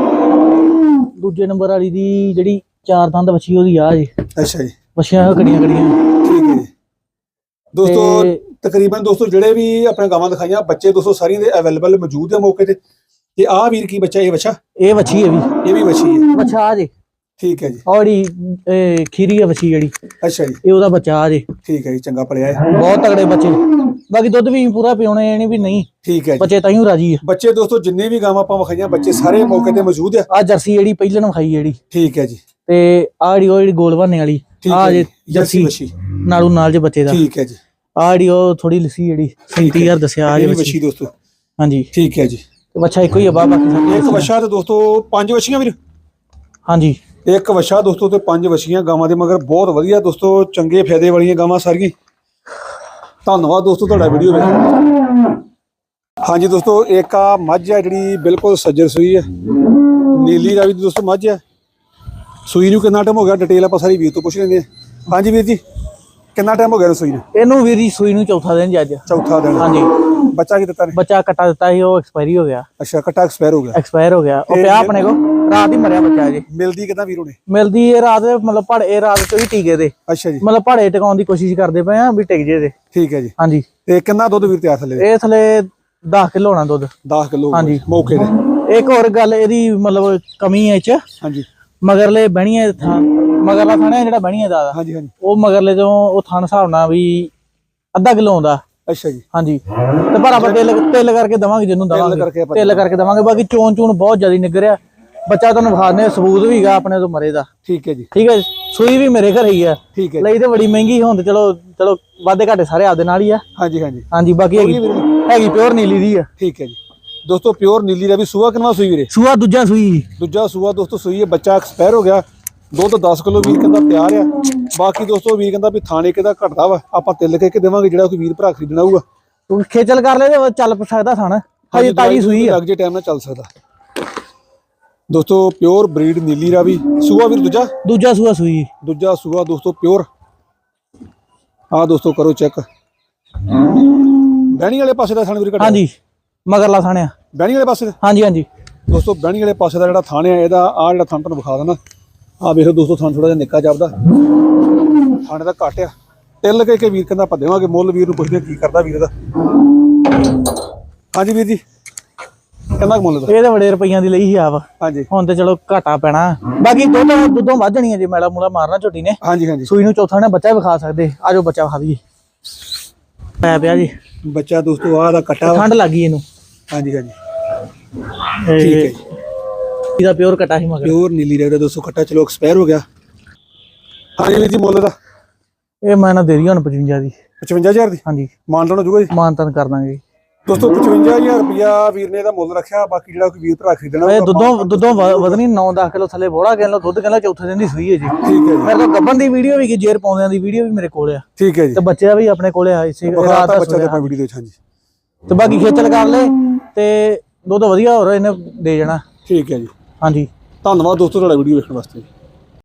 ਦੂਜੇ ਨੰਬਰ ਵਾਲੀ ਦੀ ਜਿਹੜੀ ਚਾਰ ਦੰਦ ਬੱਚੀ ਉਹਦੀ ਆ ਜੀ। ਅੱਛਾ ਜੀ। ਬੱਚੀਆਂ ਕੜੀਆਂ ਕੜੀਆਂ। ਠੀਕ ਹੈ ਜੀ। ਦੋਸਤੋ ਤਕਰੀਬਨ ਦੋਸਤੋ ਜਿਹੜੇ ਵੀ ਆਪਣੇ ਗਾਵਾਂ ਦਿਖਾਈਆਂ ਬੱਚੇ ਦੋਸਤੋ ਸਾਰੀਆਂ ਦੇ ਅਵੇਲੇਬਲ ਮੌਜੂਦ ਹੈ ਮੌਕੇ ਤੇ। ਤੇ ਆਹ ਵੀਰ ਕੀ ਬੱਚਾ ਇਹ ਬੱਚਾ ਇਹ ਬੱਚੀ ਹੈ ਵੀ। ਇਹ ਵੀ ਬੱਚੀ ਹੈ। ਬੱਚਾ ਆ ਜੇ। ਠੀਕ ਹੈ ਜੀ। ਔੜੀ ਖੀਰੀ ਹੈ ਬੱਚੀ ਜਿਹੜੀ ਅੱਛਾ ਜੀ। ਇਹ ਉਹਦਾ ਬੱਚਾ ਆ ਜੇ। ਠੀਕ ਹੈ ਜੀ ਚੰਗਾ ਪੜਿਆ ਹੈ ਬਹੁਤ ਤਗੜੇ ਬੱਚੇ। ਬਾਕੀ ਦੁੱਧ ਵੀ ਪੂਰਾ ਪਿਉਣੇ ਇਹ ਨਹੀਂ ਵੀ ਨਹੀਂ। ਠੀਕ ਹੈ ਜੀ। ਬੱਚੇ ਤਾਈਓ ਰਾਜੀ ਆ। ਬੱਚੇ ਦੋਸਤੋ ਜਿੰਨੇ ਵੀ ਗਾਵਾਂ ਆਪਾਂ ਵਿਖਾਈਆਂ ਬੱਚੇ ਸਾਰੇ ਮੌਕੇ ਤੇ ਮੌਜੂਦ ਹੈ ਆ ਜਰਸੀ ਜਿਹੜੀ ਪਹਿਲਾਂ ਖਾਈ ਜਿਹੜੀ। ਠੀਕ ਹੈ ਜੀ। ਤੇ ਆ ਜਿਹੜੀ ਉਹ ਜਿਹੜੀ ਗੋਲ ਬਣਨੇ ਵਾਲੀ ਆ ਹੈ ਜੇ ਜਰਸੀ ਬੱਚੀ ਨਾਲੂ ਨਾਲ ਜੇ ਬੱਚੇ ਦਾ। ਠੀਕ ਹੈ ਜੀ। ਆ ਜਿਹੜੀ ਉਹ ਥੋੜੀ ਲਿੱਸੀ ਜਿਹੜੀ 37000 ਦੱਸਿਆ ਆ ਇਹ ਜੇ ਵੀ ਬੱਚੀ ਬੱਚੀ ਦੋਸਤੋ। ਹਾਂਜੀ। ਠੀਕ ਹੈ ਜੀ। ਤੇ ਬੱਚਾ ਇੱਕੋ ਹੀ ਆ ਬਾਕੀ ਇੱਕ ਵਛਾ ਤੇ ਦੋਸਤੋ ਪੰਜ ਵਛੀਆਂ ਵੀਰ। ਹਾਂਜੀ। ਇੱਕ ਵਛਾ ਦੋਸਤੋ ਤੇ ਪੰਜ ਵਛੀਆਂ ਗਾਵਾਂ ਦੇ ਮਗਰ ਬਹੁਤ ਵਧੀਆ ਦੋਸਤੋ ਚੰਗੇ ਫਾਇਦੇ ਵਾਲੀਆਂ ਗਾਵਾਂ ਸਾਰੀਆਂ। ਧੰਨਵਾਦ ਦੋਸਤੋ ਤੁਹਾਡਾ ਵੀਡੀਓ ਵੇਖਣ ਹਾਂਜੀ ਦੋਸਤੋ ਇੱਕ ਆ ਮੱਝ ਆ ਜਿਹੜੀ ਬਿਲਕੁਲ ਸੱਜਰ ਸੂਈ ਹੈ ਨੀਲੀ ਰਾਵੀ ਦੀ ਦੋਸਤੋ ਮੱਝ ਹੈ ਸੂਈ ਨੂੰ ਕਿੰਨਾ ਟਾਈਮ ਹੋ ਗਿਆ ਡਿਟੇਲ ਆਪਾਂ ਸਾਰੀ ਵੀਰ ਤੋਂ ਪੁੱਛ ਲੈਂਦੇ ਹਾਂ ਹਾਂਜੀ ਵੀਰ ਜੀ ਕਿੰਨਾ ਟਾਈਮ ਹੋ ਗਿਆ ਰਸੋਈ ਨੂੰ? ਇਹਨੂੰ ਵੀਰ ਜੀ ਸੂਈ ਨੂੰ ਚੌਥਾ ਦਿਨ ਜੀ ਅੱਜ। ਚੌਥਾ ਦਿਨ। ਹਾਂਜੀ। ਬੱਚਾ ਕੀ ਦਿੱਤਾ ਨੇ? ਬੱਚਾ ਕੱਟਾ ਦਿੱਤਾ ਸੀ ਉਹ ਐਕਸਪਾਇਰੀ ਹੋ ਗਿਆ। ਅੱਛਾ ਕੱਟਾ ਐਕਸਪਾਇਰ ਹੋ ਗਿਆ। ਐਕਸਪਾਇਰ ਹੋ ਗਿਆ। ਉਹ ਪਿਆ ਆਪਣੇ ਕੋ ਰਾਤ ਹੀ ਮਰਿਆ ਬੱਚਾ ਜੀ ਮਿਲਦੀ ਕਿਦਾਂ ਵੀਰੋ ਨੇ ਮਿਲਦੀ ਇਹ ਰਾਤ ਮਤਲਬ ਇਹ ਰਾਤ ਤੋਂ ਹੀ ਟੀਕੇ ਦੇ। ਅੱਛਾ ਜੀ। ਮਤਲਬ ਪੜੇ ਟਿਕਾਉਣ ਦੀ ਕੋਸ਼ਿਸ਼ ਕਰਦੇ ਪਏ ਆ ਵੀ ਟਿਕ ਜੇ ਦੇ। ਠੀਕ ਹੈ ਜੀ। ਹਾਂਜੀ। ਤੇ ਕਿੰਨਾ ਦੁੱਧ ਵੀਰ ਤਿਆਰ ਥੱਲੇ? ਇਹ ਥਲੇ 10 ਕਿਲੋ ਹੋਣਾ ਦੁੱਧ। 10 ਕਿਲੋ ਹਾਂਜੀ। ਮੌਕੇ ਤੇ। ਇੱਕ ਹੋਰ ਗੱਲ ਇਹਦੀ ਮਤਲਬ ਕਮੀ ਹੈ ਚ। ਹਾਂਜੀ। ਮਗਰਲੇ ਬਹਿਣੀਆਂ ਥਾਂ ਮਗਰਲਾ ਥਾਣਾ ਜਿਹੜਾ ਬਹਿਣੀਆਂ ਦਾ। ਹਾਂਜੀ ਹਾਂਜੀ। ਉਹ ਮਗਰਲੇ ਤੋਂ ਉਹ ਥਣ ਹਿਸਾਬ ਨਾਲ ਵੀ ਅੱਧਾ ਕਿਲੋ ਆਉਂਦਾ। ਅੱਛਾ ਜੀ। ਹਾਂਜੀ। ਤੇ ਪਰ ਆਪਾਂ ਤਿਲ ਤਿਲ ਕਰਕੇ ਦਵਾਂਗੇ ਜਿਹਨੂੰ ਦਵਾਂਗੇ। ਕਰਕੇ ਆਪਾਂ ਤਿਲ ਕਰਕੇ ਦਵਾਂਗੇ। ਬਾਕੀ ਚੋਣ ਚੂਣ ਬਹੁਤ ਜ਼ਿਆਦਾ ਨਿਗਰਿਆ ਬੱਚਾ ਤੁਹਾਨੂੰ ਵਿਖਾਣੇ ਸਬੂਤ ਵੀ ਹੈਗਾ ਆਪਣੇ ਤੋਂ ਮਰੇ ਦਾ। ਠੀਕ ਹੈ ਜੀ। ਠੀਕ ਹੈ ਸੂਈ ਵੀ ਮੇਰੇ ਘਰ ਹੀ ਆ ਠੀਕ ਹੈ। ਲਈ ਤੇ ਬੜੀ ਮਹਿੰਗੀ ਤੇ ਚਲੋ ਚਲੋ ਵਾਧੇ ਘਾਟੇ ਸਾਰੇ ਆਪਦੇ ਨਾਲ ਹੀ ਆ। ਹਾਂਜੀ ਹਾਂਜੀ। ਹਾਂਜੀ ਬਾਕੀ ਹੈਗੀ ਹੈਗੀ ਪਿਓਰ ਨੀਲੀ ਦੀ ਆ। ਠੀਕ ਹੈ ਜੀ। ਦੋਸਤੋ ਪਿਓਰ ਨੀਲੀ ਦਾ ਵੀ ਸੂਆ ਕਿੰਨਾ ਸੂਈ ਵੀਰੇ? ਸੂਆ ਦੂਜਾ ਸੂਈ। ਦੂਜਾ ਸੂਆ ਦੋਸਤੋ ਸੂਈ ਹੈ ਬੱਚਾ ਐਕਸਪਾਇਰ ਹੋ ਗਿਆ। ਦੁੱਧ 10 ਕਿਲੋ ਵੀਰ ਕਹਿੰਦਾ ਤਿਆਰ ਆ। ਬਾਕੀ ਦੋਸਤੋ ਵੀਰ ਕਹਿੰਦਾ ਵੀ ਥਾਣੇ ਕਿਦਾ ਘਟਦਾ ਵਾ ਆਪਾਂ ਤਿੱਲ ਕੇ ਕਿ ਦੇਵਾਂਗੇ ਜਿਹੜਾ ਕੋਈ ਵੀਰ ਭਰਾ ਖਰੀਦਣਾ ਹੋਊਗਾ। ਤੂੰ ਖੇਚਲ ਕਰ ਲੈ ਤੇ ਚੱਲ ਸਕਦਾ ਥਣ। ਹਜੇ ਤਾਜੀ ਸੂਈ ਆ। ਲੱਗ ਜੇ ਟਾਈਮ ਨਾਲ ਚੱਲ ਸਕਦਾ। ਦੋਸਤੋ ਪਿਓਰ ਬਰੀਡ ਨੀਲੀ ਰਾਵੀ। ਸੂਆ ਵੀਰ ਦੂਜਾ? ਦੂਜਾ ਸੂਆ ਸੂਈ। ਦੂਜਾ ਸੂਆ ਦੋਸਤੋ ਪਿਓਰ ਆ ਦੋਸਤੋ ਕਰੋ ਚੈੱਕ ਬਹਿਣੀ ਵਾਲੇ ਪਾਸੇ ਦਾ ਥਾਣ ਵੀਰ ਘਟਿਆ। ਹਾਂਜੀ ਮਗਰਲਾ ਥਾਣਿਆ। ਬਹਿਣੀ ਵਾਲੇ ਪਾਸੇ ਦਾ? ਹਾਂਜੀ ਹਾਂਜੀ। ਦੋਸਤੋ ਬਹਿਣੀ ਵਾਲੇ ਪਾਸੇ ਦਾ ਜਿਹੜਾ ਥਾਣ ਹੈ ਇਹਦਾ ਆ ਜਿਹੜਾ ਥਾਣ ਤੁਹਾਨੂੰ ਵਿਖਾ ਦੇਣਾ ਆ ਵੇਖੋ ਦੋਸਤੋ ਥਾਣ ਥੋੜਾ ਜਿਹਾ ਨਿੱਕਾ ਜਾਪਦਾ। ਥਾਣੇ ਦਾ ਘੱਟ ਆ। ਤਿੱਲ ਕੇ ਕੇ ਵੀਰ ਕਹਿੰਦਾ ਆਪਾਂ ਦੇਵਾਂਗੇ ਮੁੱਲ ਵੀਰ ਨੂੰ ਪੁੱਛਦੇ ਕੀ ਕਰਦਾ ਵੀਰ ਦਾ ਹਾਂਜੀ ਵੀਰ ਜੀ ਕਿੰਨਾ ਮੁੱਲ ਦਾ ਇਹ ਤਾਂ ਬੜੇ ਰੁਪਈਆਂ ਦੀ ਲਈ ਹੀ ਆ ਵਾ ਹਾਂਜੀ। ਹੁਣ ਤੇ ਚਲੋ ਘਾਟਾ ਪੈਣਾ। ਬਾਕੀ ਦੁੱਧ ਦੁੱਧੋਂ ਵੱਧ ਜਾਣੀ ਹੈ ਜੇ ਮੈਲਾ ਮੂਲਾ ਮਾਰਨਾ ਝੋਟੀ ਨੇ। ਹਾਂਜੀ ਹਾਂਜੀ। ਸੂਈ ਨੂੰ ਚੌਥਾ ਨੇ ਬੱਚਾ ਵੀ ਖਾ ਸਕਦੇ। ਆਜੋ ਬੱਚਾ ਖਾ ਦਈਏ। ਪੈ ਪਿਆ ਜੀ। ਬੱਚਾ ਦੋਸਤੋ ਆਹ ਦਾ ਕੱਟਾ। ਠੰਡ ਲੱਗੀ ਇਹਨੂੰ। ਹਾਂਜੀ ਹਾਂਜੀ। ਠੀਕ ਹੈ ਇਹਦਾ ਪਿਓਰ ਕਟਾ ਹੀ ਮਗਰ। ਪਿਓਰ ਨੀਲੀ ਰੇਡ ਦਾ ਦੋਸਤੋ ਕੱਟਾ ਚਲੋ ਐਕਸਪਾਇਰ ਹੋ ਗਿਆ। ਹਾਂਜੀ ਵੀਰ ਜੀ ਮੁੱਲ ਦਾ ਇਹ ਮੈਂ ਨਾ ਦੇ ਰਹੀ ਹੁਣ 55 ਦੀ। 55000 ਦੀ? ਹਾਂਜੀ। ਮਾਨਤਾਨ ਹੋ ਜਾਊਗਾ ਜੀ? ਮਾਨਤਨ ਕਰ ਦਾਂਗੇ। ਦੋਸਤੋ 55000 ਰੁਪਿਆ ਵੀਰ ਨੇ ਇਹਦਾ ਮੁੱਲ ਰੱਖਿਆ ਬਾਕੀ ਜਿਹੜਾ ਕੋਈ ਵੀਰ ਭਰਾ ਖਰੀਦਣਾ ਇਹ ਦੁੱਧੋਂ ਦੁੱਧੋਂ ਵ- ਵਧਣੀ 9-10 ਕਿਲੋ ਥੱਲੇ ਬੋੜਾ ਕਿਲੋ ਦੁੱਧ ਕਿਲੋ ਚੌਥੇ ਦਿਨ ਦੀ ਸੂਈ ਹੈ ਜੀ। ਠੀਕ ਹੈ ਜੀ। ਮੇਰੇ ਕੋਲ ਗੱਬਨ ਦੀ ਵੀਡੀਓ ਵੀ ਕੀ ਜੇਰ ਪਾਉਂਦਿਆਂ ਦੀ ਵੀਡੀਓ ਵੀ ਮੇਰੇ ਕੋਲ ਆ। ਠੀਕ ਹੈ ਜੀ। ਤੇ ਬੱਚਾ ਵੀ ਆਪਣੇ ਕੋਲੇ ਆ ਇਸੇ ਰਾਤ ਦਾ ਬੱਚਾ ਦੇ। ਆਪਾਂ ਵੀਡੀਓ ਦੇ ਹਾਂਜੀ। ਤੇ ਬਾਕੀ ਖੇਚਲ ਕਰ ਲੈ ਤੇ ਦੁੱਧ ਵਧੀਆ ਹੋ ਰਿਹਾ ਇਹਨੇ ਦੇ ਜਾਣਾ। ਠੀਕ ਹੈ ਜੀ। ਹਾਂਜੀ। ਧੰਨਵਾਦ ਦੋਸਤੋ ਤੁਹਾਡਾ ਵੀਡੀਓ ਵੇਖਣ ਵਾਸਤੇ।